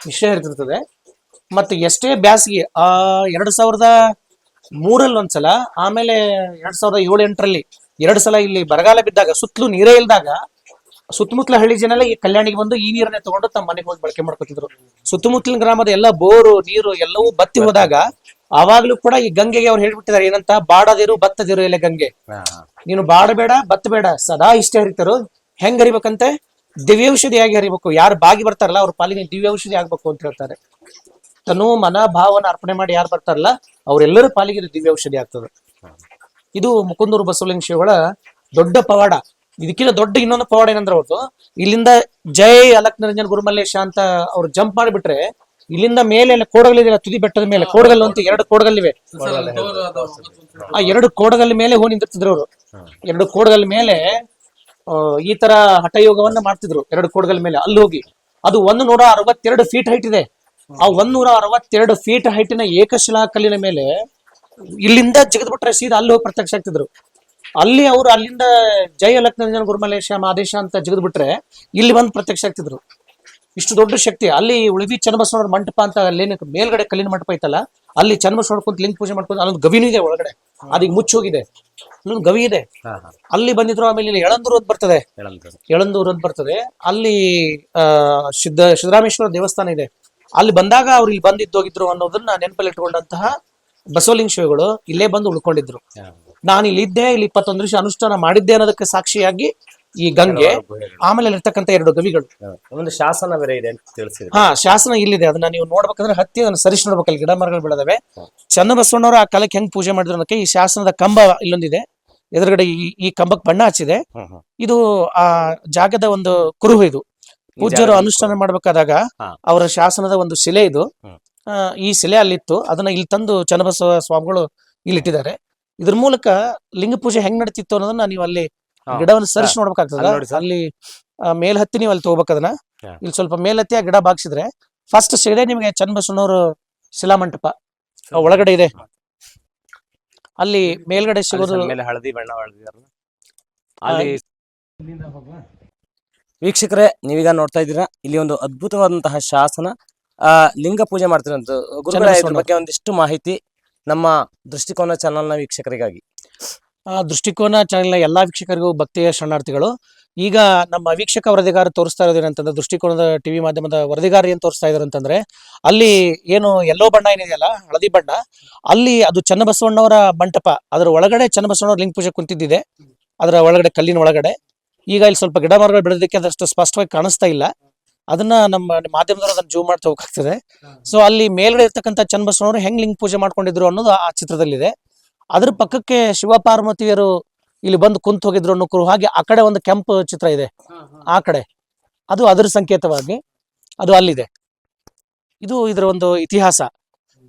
ವಿಷಯ ಇರ್ತಿರ್ತದೆ ಮತ್ತೆ ಎಷ್ಟೇ ಬ್ಯಾಸಗಿ ಆ ಎರಡ್ ಸಾವಿರದ ಮೂರಲ್ಲಿ ಒಂದ್ಸಲ ಆಮೇಲೆ ಎರಡ್ ಸಾವಿರದ ಏಳು ಎಂಟರಲ್ಲಿ ಎರಡು ಸಲ ಇಲ್ಲಿ ಬರಗಾಲ ಬಿದ್ದಾಗ ಸುತ್ತಲೂ ನೀರೇ ಇಲ್ದಾಗ ಸುತ್ತಮುತ್ತಲ ಹಳ್ಳಿ ಜನ ಎಲ್ಲ ಈ ಕಲ್ಯಾಣಿಗೆ ಬಂದು ಈ ನೀರನ್ನೇ ತಗೊಂಡು ತಮ್ಮ ಮನೆಗೆ ಹೋಗಿ ಬಳಕೆ ಮಾಡ್ಕೊತಿದ್ರು. ಸುತ್ತಮುತ್ತಲಿನ ಗ್ರಾಮದ ಎಲ್ಲ ಬೋರು ನೀರು ಎಲ್ಲವೂ ಬತ್ತಿ ಹೋದಾಗ ಆವಾಗ್ಲೂ ಕೂಡ ಈ ಗಂಗೆಗೆ ಅವ್ರು ಹೇಳ್ಬಿಟ್ಟಿದ್ದಾರೆ ಏನಂತ ಬಾಡದಿರು ಬತ್ತದಿರು ಇಲ್ಲ ಗಂಗೆ. ನೀನು ಬಾಡಬೇಡ ಬತ್ತಬೇಡ ಸದಾ ಇಷ್ಟೇ ಹರಿತಾರು. ಹೆಂಗ್ ಹರಿಬೇಕಂತೆ? ದಿವ್ಯೌಷಧಿಯಾಗಿ ಹರಿಬೇಕು? ಯಾರು ಬಾಗಿ ಬರ್ತಾರಲ್ಲ ಅವ್ರ ಪಾಲಿಗೆ ದಿವ್ಯೌಷಧಿ ಆಗ್ಬೇಕು ಅಂತ ಹೇಳ್ತಾರೆ. ತನು ಮನ ಭಾವನ ಅರ್ಪಣೆ ಮಾಡಿ ಯಾರು ಬರ್ತಾರಲ್ಲ ಅವರೆಲ್ಲರ ಪಾಲಿಗೆ ದಿವ್ಯೌಷಧಿ ಆಗ್ತದೆ. ಇದು ಮುಕುಂದೂರು ಬಸವಲಿಂಗ ಶಿವಗಳ ದೊಡ್ಡ ಪವಾಡ. ಇದಕ್ಕಿಂತ ದೊಡ್ಡ ಇನ್ನೊಂದು ಪವಾಡ ಏನಂದ್ರೆ ಅವ್ರದ್ದು ಇಲ್ಲಿಂದ ಜೈ ಅಲಕ್ ನಿರಂಜನ್ ಗುರುಮಲ್ಲೇಶ ಅಂತ ಅವ್ರು ಜಂಪ್ ಮಾಡಿಬಿಟ್ರೆ, ಇಲ್ಲಿಂದ ಮೇಲೆ ಕೋಡಗಲ್ಲಿದೆ ತುದಿ ಬೆಟ್ಟದ ಮೇಲೆ, ಕೋಡಗಲ್ಲು ಅಂತ ಎರಡು ಕೋಡಗಲ್ಲಿವೆ. ಆ ಎರಡು ಕೋಡಗಲ್ಲಿ ಮೇಲೆ ಹೋಗಿ ನಿಂತಿರ್ತಿದ್ರು ಅವರು. ಎರಡು ಕೋಡಗಲ್ ಮೇಲೆ ಈ ತರ ಹಠಯೋಗವನ್ನ ಮಾಡ್ತಿದ್ರು ಎರಡು ಕೋಡಗಲ್ ಮೇಲೆ, ಅಲ್ಲಿ ಹೋಗಿ. ಅದು ಒಂದು ನೂರ ಅರವತ್ತೆರಡು ಫೀಟ್ ಹೈಟ್ ಇದೆ. ಆ ಒಂದ್ ನೂರ ಅರವತ್ತೆರಡು ಫೀಟ್ ಹೈಟಿನ ಏಕಶಿಲಾ ಕಲ್ಲಿನ ಮೇಲೆ, ಇಲ್ಲಿಂದ ಜಗದ್ಬಿಟ್ರೆ ಸೀದಾ ಅಲ್ಲಿ ಹೋಗಿ ಪ್ರತ್ಯಕ್ಷ ಆಗ್ತಿದ್ರು. ಅಲ್ಲಿ ಅವರು ಅಲ್ಲಿಂದ ಜಯ ಲಕ್ಷ್ಮಂಜನ ಗುರುಮಲೇಶ ಆದೇಶ ಅಂತ ಜಿಗಿದ್ಬಿಟ್ರೆ ಇಲ್ಲಿ ಬಂದು ಪ್ರತ್ಯಕ್ಷ ಆಗ್ತಿದ್ರು. ಇಷ್ಟು ದೊಡ್ಡ ಶಕ್ತಿ. ಅಲ್ಲಿ ಉಳಿವಿ ಚನ್ನಬಸವನವ್ರ ಮಂಟಪ ಅಂತ ಅಲ್ಲೇನು ಮೇಲ್ಗಡೆ ಕಲ್ಲಿನ ಮಂಟಪ ಐತಲ್ಲ ಅಲ್ಲಿ ಚನ್ನಬಸವಣ್ಣ ಕುಂತ ಲಿಂಗ ಪೂಜೆ ಮಾಡ್ಕೊಂಡು ಅಲ್ಲೊಂದು ಗವಿನೂ ಇದೆ ಒಳಗಡೆ. ಅದೀಗ ಮುಚ್ಚೋಗಿದೆ ಅಲ್ಲೊಂದು ಗವಿ ಇದೆ. ಅಲ್ಲಿ ಬಂದಿದ್ರು ಆಮೇಲೆ ಇಲ್ಲಿ ಎಳಂದೂರು ಅಂತ ಬರ್ತದೆ. ಎಳಂದೂರ್ ಅಂತ ಬರ್ತದೆ. ಅಲ್ಲಿ ಸಿದ್ಧ ಸಿದ್ದರಾಮೇಶ್ವರ ದೇವಸ್ಥಾನ ಇದೆ. ಅಲ್ಲಿ ಬಂದಾಗ ಅವ್ರು ಇಲ್ಲಿ ಬಂದಿದ್ದೋಗಿದ್ರು ಅನ್ನೋದನ್ನ ನೆನಪಲ್ಲಿ ಇಟ್ಕೊಂಡಂತಹ ಬಸವಲಿಂಗ ಶಿವಗಳು ಇಲ್ಲೇ ಬಂದು ಉಳ್ಕೊಂಡಿದ್ರು. ನಾನು ಇಲ್ಲಿ ಇದ್ದೆ ಇಲ್ಲಿ ಇಪ್ಪತ್ತೊಂದು ವರ್ಷ ಅನುಷ್ಠಾನ ಮಾಡಿದ್ದೆ ಅನ್ನೋದಕ್ಕೆ ಸಾಕ್ಷಿಯಾಗಿ ಈ ಗಂಗೆ ಆಮೇಲೆ ಇರ್ತಕ್ಕಂಥ ಎರಡು ಗವಿಗಳು. ಒಂದು ಶಾಸನ ಬೇರೆ ಇದೆ ಅಂತ ತಿಳಿಸಿದ್ರು ಹಾ ಶಾಸನ ಇಲ್ಲಿದೆ. ಅದನ್ನ ನೀವು ನೋಡ್ಬೇಕಂದ್ರೆ ಹತ್ತಿ ಅದನ್ನ ಸರಿಸಿ ನೋಡ್ಬೇಕಲ್ಲಿ ಗಿಡ ಮರಗಳು ಬೆಳೆದವೆ. ಚನ್ನಬಸವಣ್ಣವರು ಆ ಕಾಲಕ್ಕೆ ಹೆಂಗ್ ಪೂಜೆ ಮಾಡಿದ್ರು ಅನ್ನೋಕೆ ಈ ಶಾಸನದ ಕಂಬ ಇಲ್ಲೊಂದಿದೆ. ಎದುರುಗಡೆ ಈ ಈ ಕಂಬಕ್ಕೆ ಬಣ್ಣ ಹಚ್ಚಿದೆ. ಇದು ಆ ಜಾಗದ ಒಂದು ಕುರುಹು ಇದು. ಪೂಜ್ಯರು ಅನುಷ್ಠಾನ ಮಾಡ್ಬೇಕಾದಾಗ ಅವರ ಶಾಸನದ ಒಂದು ಶಿಲೆ ಇದು. ಈ ಶಿಲೆ ಅಲ್ಲಿತ್ತು. ಅದನ್ನ ಇಲ್ಲಿ ತಂದು ಚನ್ನಬಸವ ಸ್ವಾಮಿಗಳು ಇಲ್ಲಿ ಇಟ್ಟಿದ್ದಾರೆ ಇದ್ರ ಮೂಲಕ ಲಿಂಗ ಪೂಜೆ ಹೆಂಗ್ ನಡೀತಿತ್ತು ಅನ್ನೋದನ್ನ ನೀವು ಅಲ್ಲಿ. ಗಿಡವನ್ನು ಸರಿಸಿ ಹಾ. ನೋಡ್ಬೇಕಾಗ್ತದ? ಅಲ್ಲಿ ಮೇಲ್ ಹತ್ತಿ ನೀವು ಅಲ್ಲಿ ತಗೋಬೇಕು ಅದನ್ನ. ಇಲ್ಲಿ ಸ್ವಲ್ಪ ಮೇಲ್ ಹತ್ತಿ ಆ ಗಿಡ ಬಾಗ್ಸಿದ್ರೆ ಫಸ್ಟ್ ಸಿಗದೆ ನಿಮಗೆ ಚನ್ನಬಸವನವರು ಶಿಲಾ ಮಂಟಪ ಒಳಗಡೆ ಇದೆ. ಅಲ್ಲಿ ಮೇಲ್ಗಡೆ ಸಿಗೋದು ಹಳದಿ ಬಣ್ಣ ಅಲ್ಲಿ ವೀಕ್ಷಕರೇ ನೀವೀಗ ನೋಡ್ತಾ ಇದ್ದೀರಾ ಇಲ್ಲಿ ಒಂದು ಅದ್ಭುತವಾದಂತಹ ಶಾಸನ ಆ ಲಿಂಗ ಪೂಜೆ ಮಾಡ್ತಿರೋದು. ಬಗ್ಗೆ ಒಂದಿಷ್ಟು ಮಾಹಿತಿ ನಮ್ಮ ದೃಷ್ಟಿಕೋನ ಚಾನಲ್ನ ವೀಕ್ಷಕರಿಗಾಗಿ. ದೃಷ್ಟಿಕೋನ ಚಾನೆಲ್ನ ಎಲ್ಲಾ ವೀಕ್ಷಕರಿಗೂ ಭಕ್ತಿಯ ಶರಣಾರ್ಥಿಗಳು. ಈಗ ನಮ್ಮ ವೀಕ್ಷಕ ವರದಿಗಾರ ತೋರಿಸ್ತಾ ಇರೋದು ಏನಂತಂದ್ರೆ, ದೃಷ್ಟಿಕೋನದ ಟಿವಿ ಮಾಧ್ಯಮದ ವರದಿಗಾರ ಏನು ತೋರಿಸ್ತಾ ಇದಾರೆ ಅಂತಂದ್ರೆ, ಅಲ್ಲಿ ಏನು ಎಲ್ಲೋ ಬಣ್ಣ ಏನಿದೆಯಲ್ಲ, ಹಳದಿ ಬಣ್ಣ, ಅಲ್ಲಿ ಅದು ಚನ್ನಬಸವಣ್ಣವರ ಮಂಟಪ, ಅದರ ಒಳಗಡೆ ಚನ್ನಬಸವಣ್ಣವ್ರ ಲಿಂಗ ಪೂಜೆ ಕುಂತಿದ್ದಿದೆ. ಅದರ ಒಳಗಡೆ ಕಲ್ಲಿನ ಒಳಗಡೆ. ಈಗ ಇಲ್ಲಿ ಸ್ವಲ್ಪ ಗಿಡ ಮರಗಳು ಬೆಳೆದಕ್ಕೆ ಅದಷ್ಟು ಸ್ಪಷ್ಟವಾಗಿ ಕಾಣಿಸ್ತಾ ಇಲ್ಲ. ಅದನ್ನ ನಮ್ಮ ಮಾಧ್ಯಮದವರು ಅದನ್ನ ಜೂಮ್ ಮಾಡ್ತಾ ಹೋಗ್ತದೆ ಸೊ ಅಲ್ಲಿ ಮೇಲ್ಗಡೆ ಇರ್ತಕ್ಕಂಥ ಚನ್ನಬಸವನವರು ಹೆಂಗ್ ಲಿಂಗ ಪೂಜೆ ಮಾಡ್ಕೊಂಡಿದ್ರು ಅನ್ನೋದು ಆ ಚಿತ್ರದಲ್ಲಿದೆ. ಅದ್ರ ಪಕ್ಕಕ್ಕೆ ಶಿವಪಾರ್ವತಿಯರು ಇಲ್ಲಿ ಬಂದು ಕುಂತ ಹೋಗಿದ್ರು ಅನ್ನೋ ಕುರು ಹಾಗೆ ಆ ಕಡೆ ಒಂದು ಕೆಂಪು ಚಿತ್ರ ಇದೆ. ಆ ಕಡೆ. ಅದು ಅದರ ಸಂಕೇತವಾಗಿ ಅದು ಅಲ್ಲಿದೆ. ಇದು ಇದರ ಒಂದು ಇತಿಹಾಸ.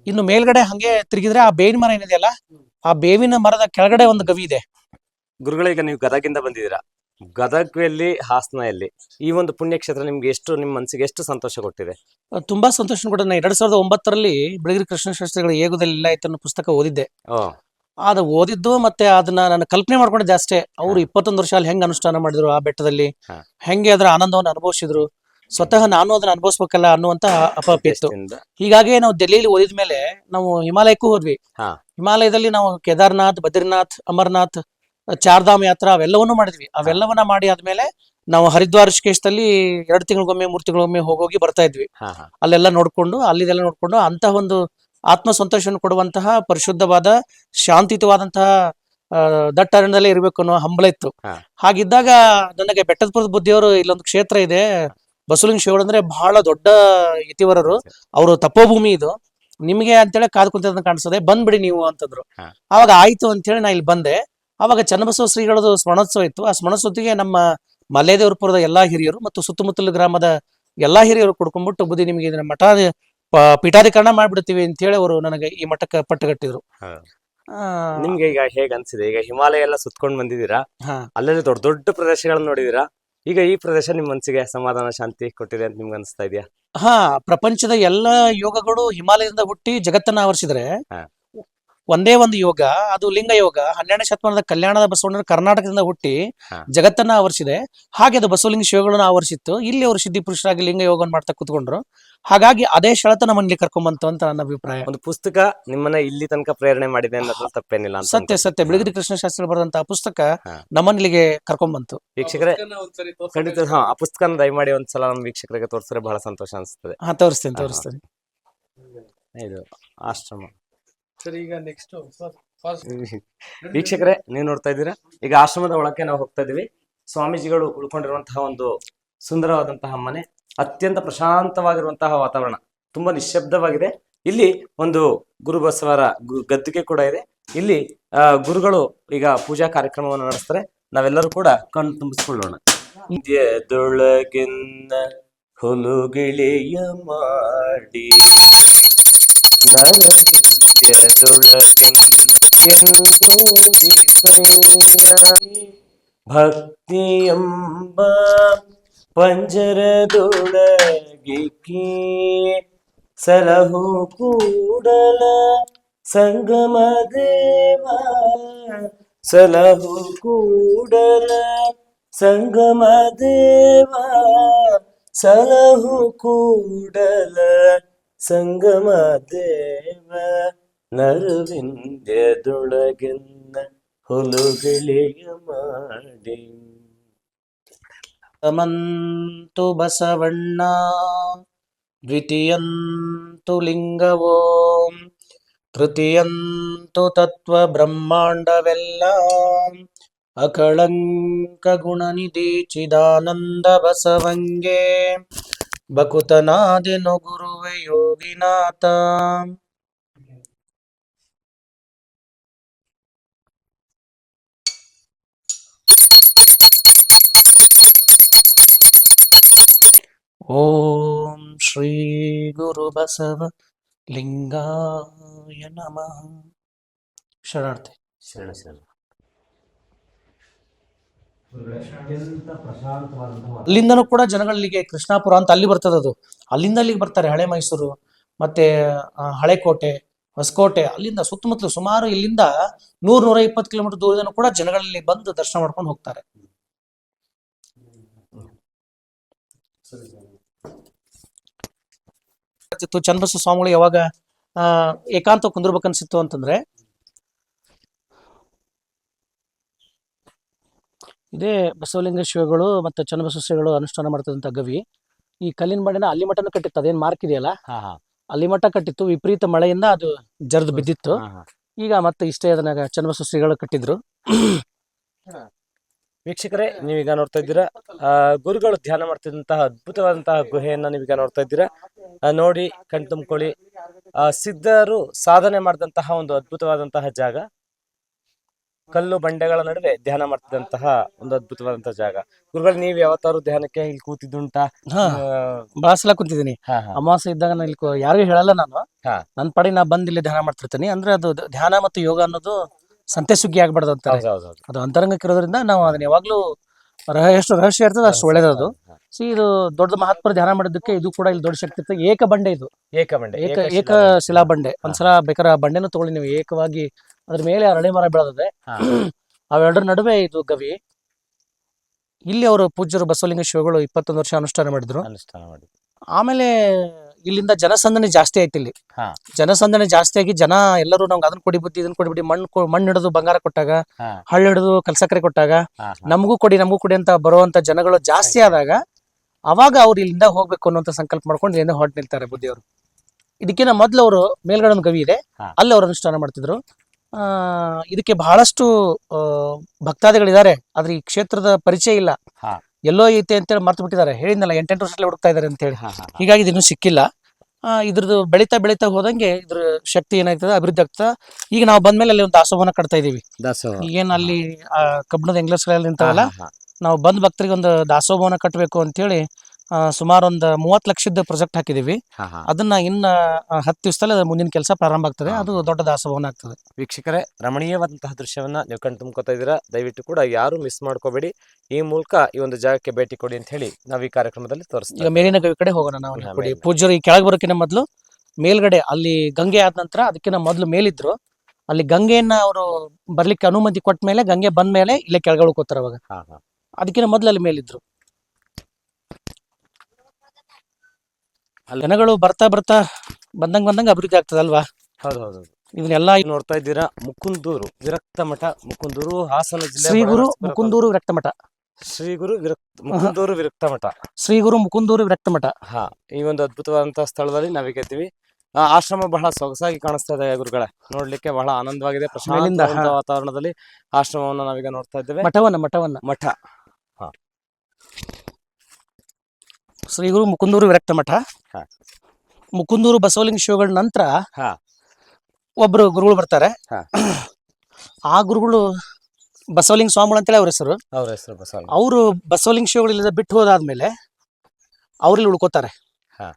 ಇನ್ನು ಮೇಲ್ಗಡೆ ಹಂಗೆ ತಿರುಗಿದ್ರೆ ಆ ಬೇವಿನ ಮರ ಏನಿದೆಯಲ್ಲ ಆ ಬೇವಿನ ಮರದ ಕೆಳಗಡೆ ಒಂದು ಗವಿ ಇದೆ. ಗುರುಗಳೀಗ ನೀವು ಗದಗಿಂದ ಬಂದಿದ್ದೀರಾ? ಗದಗಲ್ಲಿ ಹಾಸನಲ್ಲಿ ಈ ಒಂದು ಪುಣ್ಯಕ್ಷೇತ್ರ ನಿಮ್ಗೆ ಎಷ್ಟು ನಿಮ್ಮ ಮನಸ್ಸಿಗೆ ಎಷ್ಟು ಸಂತೋಷ ಕೊಟ್ಟಿದೆ? ತುಂಬಾ ಸಂತೋಷ ಕೂಡ ನಾನು ಎರಡ್ ಸಾವಿರದ ಒಂಬತ್ತರಲ್ಲಿ ಬೆಳಗಿರಿ ಕೃಷ್ಣ ಶಾಸ್ತ್ರಿಗಳ ಏಗುದಲ್ಲಿ ಇಲ್ಲ ಅನ್ನೋ ಪುಸ್ತಕ ಓದಿದ್ದೆ. ಅದು ಓದಿದ್ದು ಮತ್ತೆ ಅದನ್ನ ನಾನು ಕಲ್ಪನೆ ಮಾಡ್ಕೊಂಡಿದ್ದೆ ಅಷ್ಟೇ. ಅವ್ರು ಇಪ್ಪತ್ತೊಂದು ವರ್ಷ ಅಲ್ಲಿ ಹೆಂಗ್ ಅನುಷ್ಠಾನ ಮಾಡಿದ್ರು ಆ ಬೆಟ್ಟದಲ್ಲಿ ಹೆಂಗೆ ಅದರ ಆನಂದವನ್ನು ಅನುಭವಿಸಿದ್ರು ಸ್ವತಃ ನಾನು ಅದನ್ನ ಅನುಭವಿಸ್ಬೇಕಲ್ಲ ಅನ್ನುವಂತ ಅಪಪಿತ್ತು ಇತ್ತು ಹೀಗಾಗಿ ನಾವು ದೆಹಲಿಯಲ್ಲಿ ಓದಿದ ಮೇಲೆ ನಾವು ಹಿಮಾಲಯಕ್ಕೂ ಹೋದ್ವಿ. ಹಿಮಾಲಯದಲ್ಲಿ ನಾವು ಕೇದಾರ್ನಾಥ್ ಬದ್ರಿನಾಥ್ ಅಮರ್ನಾಥ್ ಚಾರ್ಧಾಮ್ ಯಾತ್ರ ಅವೆಲ್ಲವನ್ನೂ ಮಾಡಿದ್ವಿ. ಅವೆಲ್ಲವನ್ನ ಮಾಡಿ ಆದ್ಮೇಲೆ ನಾವು ಹರಿದ್ವಾರ ಋಷಿಕೇಶದಲ್ಲಿ ಎರಡು ತಿಂಗಳಿಗೊಮ್ಮೆ ಮೂರು ತಿಂಗಳಿಗೊಮ್ಮೆ ಹೋಗೋಗಿ ಬರ್ತಾ ಇದ್ವಿ. ಅಲ್ಲೆಲ್ಲ ನೋಡ್ಕೊಂಡು ಅಲ್ಲಿದೆಲ್ಲ ನೋಡ್ಕೊಂಡು ಅಂತಹ ಒಂದು ಆತ್ಮ ಸಂತೋಷವನ್ನು ಕೊಡುವಂತಹ ಪರಿಶುದ್ಧವಾದ ಶಾಂತಿಯುತವಾದಂತಹ ದಟ್ಟಾರಣ್ಯದಲ್ಲೇ ದಟ್ಟ ಅರಣ್ಯದಲ್ಲೇ ಇರಬೇಕು ಅನ್ನೋ ಹಂಬಲ ಇತ್ತು. ಹಾಗಿದ್ದಾಗ ನನಗೆ ಬೆಟ್ಟದಪುರದ ಬುದ್ಧಿಯವರು ಇಲ್ಲೊಂದು ಕ್ಷೇತ್ರ ಇದೆ. ಬಸವಲಿಂಗ ಶಿವಗಳು ಅಂದ್ರೆ ಬಹಳ ದೊಡ್ಡ ಯತಿವರರು ಅವರು ತಪೋಭೂಮಿ ಇದು. ನಿಮಗೆ ಅಂತೇಳಿ ಕಾದು ಕುಂತಿರೋದನ್ನ ಕಾಣಿಸ್ತದೆ ಬಂದ್ಬಿಡಿ ನೀವು ಅಂತಂದ್ರು. ಅವಾಗ ಆಯ್ತು ಅಂತೇಳಿ ನಾ ಇಲ್ಲಿ ಬಂದೆ. ಅವಾಗ ಚನ್ನಬಸವ ಶ್ರೀಗಳದು ಸ್ಮರಣೋತ್ಸವ ಇತ್ತು. ಆ ಸ್ಮರಣೋತ್ಸವಕ್ಕೆ ನಮ್ಮ ಮಲ್ಲೇದೇವರಪುರದ ಎಲ್ಲಾ ಹಿರಿಯರು ಮತ್ತು ಸುತ್ತಮುತ್ತಲ ಗ್ರಾಮದ ಎಲ್ಲಾ ಹಿರಿಯರು ಕುಡ್ಕೊಂಡ್ಬಿಟ್ಟು ಬುದ್ಧಿ ನಿಮಗೆ ಇದನ್ನ ಮಠ ಪೀಠಾಧಿಕರಣ ಮಾಡ್ಬಿಡ್ತೀವಿ ಅಂತ ಹೇಳಿ ಅವರು ನನಗೆ ಈ ಮಠಕ್ಕೆ ಪಟ್ಟುಗಟ್ಟಿದ್ರು. ನಿಮ್ಗೆ ಈಗ ಹೇಗ್ ಅನ್ಸಿದೆ? ಈಗ ಹಿಮಾಲಯ ಎಲ್ಲ ಸುತ್ಕೊಂಡ್ ಬಂದಿದ್ದೀರಾ? ಅಲ್ಲದೆ ಅಲ್ಲೆಲ್ಲ ದೊಡ್ಡ ದೊಡ್ಡ ಪ್ರದೇಶಗಳನ್ನ ನೋಡಿದೀರಾ ಈಗ ಈ ಪ್ರದೇಶ ನಿಮ್ ಮನ್ಸಿಗೆ ಸಮಾಧಾನ ಶಾಂತಿ ಕೊಟ್ಟಿದೆ ಅಂತ ನಿಮ್ಗೆ ಅನಿಸ್ತಾ ಇದೆಯಾ? ಹಾ ಪ್ರಪಂಚದ ಎಲ್ಲಾ ಯೋಗಗಳು ಹಿಮಾಲಯದಿಂದ ಹುಟ್ಟಿ ಜಗತ್ತನ್ನ ಆವರಿಸಿದ್ರೆ. ಒಂದೇ ಒಂದು ಯೋಗ ಅದು ಲಿಂಗ ಯೋಗ. ಹನ್ನೆರಡನೇ ಶತಮಾನದ ಕಲ್ಯಾಣದ ಬಸವಣ್ಣನ ಕರ್ನಾಟಕದಿಂದ ಹುಟ್ಟಿ ಜಗತ್ತನ್ನ ಆವರಿಸಿದೆ. ಹಾಗೆ ಅದು ಬಸವಲಿಂಗ ಶಿವಗಳನ್ನ ಆವರಿಸಿತ್ತು. ಇಲ್ಲಿ ಅವರು ಸಿದ್ಧಿ ಪುರುಷರಾಗಿ ಲಿಂಗ ಯೋಗವನ್ನು ಮಾಡ್ತಾ ಕುತ್ಕೊಂಡ್ರು. ಹಾಗಾಗಿ ಅದೇ ಶಳತ ನಮ್ಮಲ್ಲಿ ಕರ್ಕೊಂಬಂತು ಅಂತ ನನ್ನ ಅಭಿಪ್ರಾಯ. ಒಂದು ಪುಸ್ತಕ ನಿಮ್ಮನ್ನ ಇಲ್ಲಿ ತನಕ ಪ್ರೇರಣೆ ಮಾಡಿದೆ ಅನ್ನೋದು ತಪ್ಪೇನಿಲ್ಲ ಅಂತ ಸತ್ಯ ಸತ್ಯ. ಬೆಳಗಿರಿ ಕೃಷ್ಣ ಶಾಸ್ತ್ರಿ ಬರೆದಂತಹ ಪುಸ್ತಕ ನಮ್ಮನಿಗೆ ಕರ್ಕೊಂಬಂತು ವೀಕ್ಷಕರೇ ಖಂಡಿತ ಹಾ ಆ ಪುಸ್ತಕನ ದಯಮಾಡಿ ಒಂದ್ಸಲ ನಮ್ಮ ವೀಕ್ಷಕರಿಗೆ ತೋರಿಸಿದ್ರೆ ಬಹಳ ಸಂತೋಷ ಅನಿಸ್ತದೆ ಹಾ ತೋರಿಸ್ತೇನೆ. ತೋರಿಸ್ತೇನೆ. ಇದು ಆಶ್ರಮ. ಸರಿ ಈಗ ನೆಕ್ಸ್ಟ್ ವೀಕ್ಷಕರೇ ನೀವು ನೋಡ್ತಾ ಇದ್ದೀರಾ? ಈಗ ಆಶ್ರಮದ ಒಳಕ್ಕೆ ನಾವು ಹೋಗ್ತಾ ಇದೀವಿ ಸ್ವಾಮೀಜಿಗಳು ಉಳ್ಕೊಂಡಿರುವಂತಹ ಒಂದು ಸುಂದರವಾದಂತಹ ಮನೆ ಅತ್ಯಂತ ಪ್ರಶಾಂತವಾಗಿರುವಂತಹ ವಾತಾವರಣ. ತುಂಬಾ ನಿಶ್ಶಬ್ದವಾಗಿದೆ. ಇಲ್ಲಿ ಒಂದು ಗುರು ಬಸವರ ಗು- ಗದ್ದುಗೆ ಕೂಡ ಇದೆ. ಇಲ್ಲಿ ಗುರುಗಳು ಈಗ ಪೂಜಾ ಕಾರ್ಯಕ್ರಮವನ್ನು ನಡೆಸ್ತಾರೆ. ನಾವೆಲ್ಲರೂ ಕೂಡ ಕಣ್ಣು ತುಂಬಿಸ್ಕೊಳ್ಳೋಣ. ದೊಳಗಿನ ಹುಲುಗಿಳಿಯ ಮಾಡಿ ನರವಿಂದ್ಯದೊಳಗಿನ್ನ ഭക്തിയമ്പ പഞ്ചരതൊടകിക്ക് സലഹു കൂടല സംഗമദേവ സലഹു കൂടല സംഗമദേവ സലഹു കൂടല സംഗമദേവ ಕೂಡಲ ಸಂಗಮ ದೇವ ನರವಿಂದ್ಯದೊಳಗೆನ್ನ ಹುಲುಗಿಳಿಯ ಮಾಡಿ ಮಂತು ಬಸವಣ್ಣ ದ್ವಿತೀಯಂತು ಲಿಂಗವೋಂ ತೃತೀಯಂತು ತತ್ವ ಬ್ರಹ್ಮಾಂಡವೆಲ್ಲ ಅಕಳಂಕ ಗುಣನಿಧಿ ಚಿದಾನಂದ ಬಸವಂಗೆ ಬಕುತನಾದೆನು ಗುರುವೆ ಯೋಗಿನಾಥ ಓಂ ಶ್ರೀ ಗುರು ಬಸವ ಲಿಂಗಾಯ ನಮಃ ಶರಣಾರ್ಥಿ ಶರಣ ಶರಣ ಅಲ್ಲಿಂದನೂ ಕೂಡ ಜನಗಳಿಗೆ ಕೃಷ್ಣಾಪುರ ಅಂತ ಅಲ್ಲಿ ಬರ್ತದ ಅದು. ಅಲ್ಲಿಂದ ಅಲ್ಲಿಗೆ ಬರ್ತಾರೆ ಹಳೆ ಮೈಸೂರು ಮತ್ತೆ ಹಳೆ ಹಳೆಕೋಟೆ ಹೊಸಕೋಟೆ ಅಲ್ಲಿಂದ ಸುತ್ತಮುತ್ತಲು ಸುಮಾರು ಇಲ್ಲಿಂದ ನೂರ್ ನೂರ ಇಪ್ಪತ್ತು ಕಿಲೋಮೀಟರ್ ದೂರದನ್ನು ಕೂಡ ಜನಗಳಲ್ಲಿ ಬಂದು ದರ್ಶನ ಮಾಡ್ಕೊಂಡು ಹೋಗ್ತಾರೆ. ಇತ್ತು ಚನ್ನಬಸವ ಸ್ವಾಮಿಗಳು ಯಾವಾಗ ಏಕಾಂತ ಕುಂದಿರ್ಬೇಕನ್ಸಿತ್ತು ಅಂತಂದ್ರೆ? ಇದೇ ಬಸವಲಿಂಗ ಶಿವಗಳು ಮತ್ತೆ ಚನ್ನಬಸವ ಶ್ರೀಗಳು ಅನುಷ್ಠಾನ ಮಾಡ್ತದಂತ ಗವಿ. ಈ ಕಲ್ಲಿನ ಬಂಡೆನ ಅಲ್ಲಿ ಮಠನೂ ಕಟ್ಟಿತ್ತು. ಅದೇನ್ ಮಾರ್ಕ್ ಇದೆಯಲ್ಲ? ಅಲ್ಲಿ ಮಠ ಕಟ್ಟಿತ್ತು. ವಿಪರೀತ ಮಳೆಯಿಂದ ಅದು ಜರ್ದು ಬಿದ್ದಿತ್ತು. ಈಗ ಮತ್ತೆ ಇಷ್ಟೇ ಅದನ್ನ ಚನ್ನಬಸವ ಶ್ರೀಗಳು ಕಟ್ಟಿದ್ರು. ವೀಕ್ಷಕರೇ ನೀವೀಗ ನೋಡ್ತಾ ಇದ್ದೀರಾ ಆ, ಗುರುಗಳು ಧ್ಯಾನ ಮಾಡ್ತಿದ್ದಂತಹ ಅದ್ಭುತವಾದಂತಹ ಗುಹೆಯನ್ನ ನೀವೀಗ ನೋಡ್ತಾ ಇದ್ದೀರಾ. ಆ, ನೋಡಿ ಕಣ್ ತುಂಬ್ಕೊಳ್ಳಿ. ಆ, ಸಿದ್ಧರು ಸಾಧನೆ ಮಾಡಿದಂತಹ ಒಂದು ಅದ್ಭುತವಾದಂತಹ ಜಾಗ. ಕಲ್ಲು ಬಂಡೆಗಳ ನಡುವೆ ಧ್ಯಾನ ಮಾಡ್ತಿದ್ದಂತಹ ಒಂದು ಅದ್ಭುತವಾದಂತಹ ಜಾಗ. ಗುರುಗಳು ನೀವ್ ಯಾವತ್ತಾರು ಧ್ಯಾನಕ್ಕೆ ಇಲ್ಲಿ ಕೂತಿದ್ದುಂಟಾ? ಬಹಳ ಸಲ ಕುಂತಿದ್ದೀನಿ. ಅಮಾವಾಸ್ಯೆ ಇದ್ದಾಗ ನಾನು ಇಲ್ಲಿ ಯಾರಿಗೂ ಹೇಳಲ್ಲ ನಾನು. ಹಾ. ನನ್ನ ಪಡೆ ನಾ ಬಂದ್ ಇಲ್ಲಿ ಧ್ಯಾನ ಮಾಡ್ತಿರ್ತೀನಿ. ಅಂದ್ರೆ ಅದು ಧ್ಯಾನ ಮತ್ತು ಯೋಗ ಅನ್ನೋದು ಸಂತೆ ಸುಗ್ಗಿ ಆಗ್ಬಾರ್ದು ಅಂತಾರೆ. ಹೌದು. ಅದು ಅಂತರಂಗಕ್ಕೆ ಇರೋದ್ರಿಂದ ನಾವು ಅದನ್ನ ಯಾವಾಗ್ಲೂ ರಹ ಎಷ್ಟು ರಹಸ್ಯ ಇರ್ತದೆ ಅಷ್ಟು ಒಳ್ಳೇದದು. ಸಿ ಇದು ದೊಡ್ಡ ಮಹತ್ವ ಧ್ಯಾನ ಮಾಡೋದಕ್ಕೆ ಇದು ಕೂಡ ಇಲ್ಲಿ ದೊಡ್ಡ ಶಕ್ತಿ ಇರ್ತದೆ. ಏಕ ಬಂಡೆ ಇದು. ಏಕ ಬಂಡೆ ಏಕ ಏಕ ಶಿಲಾ ಬಂಡೆ. ಒಂದ್ಸಲ ಬೇಕಾದ್ರೆ ಆ ಬಂಡೆನ ತಗೊಳ್ಳಿ. ನೀವು ಏಕವಾಗಿ ಅದ್ರ ಮೇಲೆ ಅರಳಿ ಮರ ಬೆಳೆದಿದೆ. ಅವೆರಡರ ನಡುವೆ ಇದು ಗವಿ. ಇಲ್ಲಿ ಅವರು ಪೂಜ್ಯರು ಬಸವಲಿಂಗ ಶಿವಗಳು ಇಪ್ಪತ್ತೊಂದು ವರ್ಷ ಅನುಷ್ಠಾನ ಮಾಡಿದ್ರು. ಅನುಷ್ಠಾನ ಮಾಡಿದ್ರು. ಆಮೇಲೆ ಇಲ್ಲಿಂದ ಜನಸಂದಣಿ ಜಾಸ್ತಿ ಆಯ್ತು ಇಲ್ಲಿ ಹಾ. ಜನಸಂದಣಿ ಜಾಸ್ತಿ ಆಗಿ ಜನ ಎಲ್ಲರೂ ನಮ್ಗೆ ಅದನ್ನ ಕೊಡಿ ಬುದ್ಧಿ ಇದನ್ನ ಕೊಡಿ ಬಿಡಿ ಮಣ್ಣು ಕೊ- ಮಣ್ಣು ಹಿಡಿದು ಬಂಗಾರ ಕೊಟ್ಟಾಗ ಹಾ. ಹಳ್ಳು ಹಿಡಿದು ಕಲ್ಸಕ್ಕರೆ ಕೊಟ್ಟಾಗ ಹಾ, ಹಾ. ನಮಗೂ ಕೊಡಿ ನಮಗೂ ಕೊಡಿ ಅಂತ ಬರುವಂತ ಜನಗಳು ಜಾಸ್ತಿ ಆದಾಗ ಅವಾಗ ಅವ್ರು ಇಲ್ಲಿಂದ ಹೋಗ್ಬೇಕು ಅನ್ನುವಂತ ಸಂಕಲ್ಪ ಮಾಡ್ಕೊಂಡು ಇಲ್ಲಿಂದ ಹೊರಟು ನಿಲ್ತಾರೆ ಬುದ್ಧಿಯವರು ಇದಕ್ಕಿಂತ ಮೊದ್ಲು ಅವರು ಮೇಲ್ಗಡೆ ಒಂದು ಗವಿ ಇದೆ ಹಾ. ಅಲ್ಲಿ ಅವರು ಅನುಷ್ಠಾನ ಮಾಡ್ತಿದ್ರು ಆ ಇದಕ್ಕೆ ಬಹಳಷ್ಟು ಆ, ಭಕ್ತಾದಿಗಳಿದ್ದಾರೆ ಆದ್ರೆ ಈ ಕ್ಷೇತ್ರದ ಪರಿಚಯ ಇಲ್ಲ ಹಾ. ಎಲ್ಲೋ ಐತೆ ಅಂತೇಳಿ ಮರ್ತು ಬಿಟ್ಟಿದ್ದಾರೆ. ಹೇಳಿದ್ನಲ್ಲ ಎಂಟೆಂಟು ವರ್ಷದಲ್ಲಿ ಹುಡುಕ್ತಾ ಇದ್ದಾರೆ ಅಂತೇಳಿ. ಹೀಗಾಗಿ ಇದನ್ನು ಸಿಕ್ಕಿಲ್ಲ. ಇದ್ರದ್ದು ಬೆಳೀತಾ ಬೆಳೀತಾ ಹೋದಂಗೆ ಇದ್ರ ಶಕ್ತಿ ಏನಾಗ್ತದೆ ಅಭಿವೃದ್ಧಿ ಆಗ್ತದೆ. ಈಗ ನಾವು ಬಂದ್ಮೇಲೆ ಅಲ್ಲಿ ಒಂದು ದಾಸೋಹನ ಕಟ್ತಾ ಇದೀವಿ ಈಗೇನ್ ಅಲ್ಲಿ ಕಬ್ಬಿಣದ ಎಂಗ್ಲಸ್ಗಳಲ್ಲಿ ನಿಂತಾವಲ್ಲ ನಾವು ಬಂದ್ ಭಕ್ತರಿಗೆ ಒಂದು ದಾಸೋಹವನ ಕಟ್ಟಬೇಕು ಅಂತೇಳಿ ಸುಮಾರು ಒಂದು ಮೂವತ್ತು ಲಕ್ಷದ ಪ್ರಾಜೆಕ್ಟ್ ಹಾಕಿದೀವಿ. ಅದನ್ನ ಇನ್ನ ಹತ್ತು ದಿವಸದಲ್ಲಿ ಮುಂದಿನ ಕೆಲಸ ಪ್ರಾರಂಭ ಆಗ್ತದೆ. ಅದು ದೊಡ್ಡ ದಾಸಭವನ ಆಗ್ತದೆ. ವೀಕ್ಷಕರೇ ರಮಣೀಯವಾದಂತಹ ದೃಶ್ಯವನ್ನ ನೀವು ಕಣ್ ತುಂಬ್ಕೊತಾ ಇದ್ದೀರಾ? ದಯವಿಟ್ಟು ಕೂಡ ಯಾರು ಮಿಸ್ ಮಾಡ್ಕೋಬೇಡಿ. ಈ ಮೂಲಕ ಈ ಒಂದು ಜಾಗಕ್ಕೆ ಭೇಟಿ ಕೊಡಿ ಅಂತ ಹೇಳಿ ನಾವು ಈ ಕಾರ್ಯಕ್ರಮದಲ್ಲಿ ಈಗ ತೋರಿಸ್ತೀವಿ ಮೇಲಿನ ಗವಿ ಕಡೆ ಹೋಗೋಣ ನಾವು ಪೂಜರು ಈ ಕೆಳಗೆ ಬರೋಕಿನ ಮೊದಲು ಮೇಲ್ಗಡೆ ಅಲ್ಲಿ ಗಂಗೆ ಆದ ನಂತರ ಅದಕ್ಕಿಂತ ಮೊದಲು ಮೇಲಿದ್ರು. ಅಲ್ಲಿ ಗಂಗೆಯನ್ನ ಅವರು ಬರ್ಲಿಕ್ಕೆ ಅನುಮತಿ ಕೊಟ್ಟ ಮೇಲೆ ಗಂಗೆ ಬಂದ ಮೇಲೆ ಇಲ್ಲೇ ಕೆಳಗೆ ಕೂತಾರ ಅವಾಗ. ಅದಕ್ಕಿಂತ ಮೊದಲು ಅಲ್ಲಿ ಮೇಲಿದ್ರು. ಅಲ್ಲಿ ಜನಗಳು ಬರ್ತಾ ಬರ್ತಾ ಬಂದಂಗ ಬಂದಂಗ ಅಭಿವೃದ್ಧಿ ಆಗ್ತದಲ್ವಾ? ಹೌದು ಹೌದು ನೋಡ್ತಾ ಇದ್ದೀರಾ ಮುಕುಂದೂರು ವಿರಕ್ತ ಮಠ ಮುಕುಂದೂರು ಹಾಸನ ಜಿಲ್ಲೆ ಶ್ರೀ ಗುರು ಮುಕುಂದೂರು ವಿರಕ್ತ ಮಠ. ಶ್ರೀ ಗುರು ವಿರಕ್ತ ಮುಕುಂದೂರು ವಿರಕ್ತ ಮಠ ಶ್ರೀ ಗುರು ಮುಕುಂದೂರು ವಿರಕ್ತ ಮಠ ಹಾ ಈ ಒಂದು ಅದ್ಭುತವಾದಂತಹ ಸ್ಥಳದಲ್ಲಿ ನಾವೀಗ ಇದ್ದೀವಿ ಆ ಆಶ್ರಮ ಬಹಳ ಸೊಗಸಾಗಿ ಕಾಣಿಸ್ತಾ ಇದೆ ಗುರುಗಳೇ. ನೋಡ್ಲಿಕ್ಕೆ ಬಹಳ ಆನಂದವಾಗಿದೆ. ಮೇಲಿಂದ, ಹಾ. ವಾತಾವರಣದಲ್ಲಿ ಆಶ್ರಮವನ್ನ ನಾವೀಗ ನೋಡ್ತಾ ಇದ್ದೇವೆ. ಮಠವನ್ನ ಮಠವನ್ನ. ಮಠ. ಶ್ರೀ ಗುರು ಮುಕುಂದೂರು ವಿರಕ್ತ ಮಠ ಹಾ. ಮುಕುಂದೂರು ಬಸವಲಿಂಗ ಶಿವಗಳ ನಂತರ ಹಾ ಒಬ್ರು ಗುರುಗಳು ಬರ್ತಾರೆ ಹಾ. ಆ ಗುರುಗಳು ಬಸವಲಿಂಗ ಸ್ವಾಮಿಗಳು ಅಂತೇಳಿ ಅವ್ರ ಹೆಸರು ಅವ್ರ ಹೆಸರು ಬಸವಣ್ಣ ಅವರು ಬಸವಲಿಂಗ ಶಿವಗಳು ಇಲ್ಲಿಂದ ಬಿಟ್ಟು ಹೋದಾದ್ಮೇಲೆ ಅವ್ರಲ್ಲಿ ಉಳ್ಕೋತಾರೆ ಹಾ.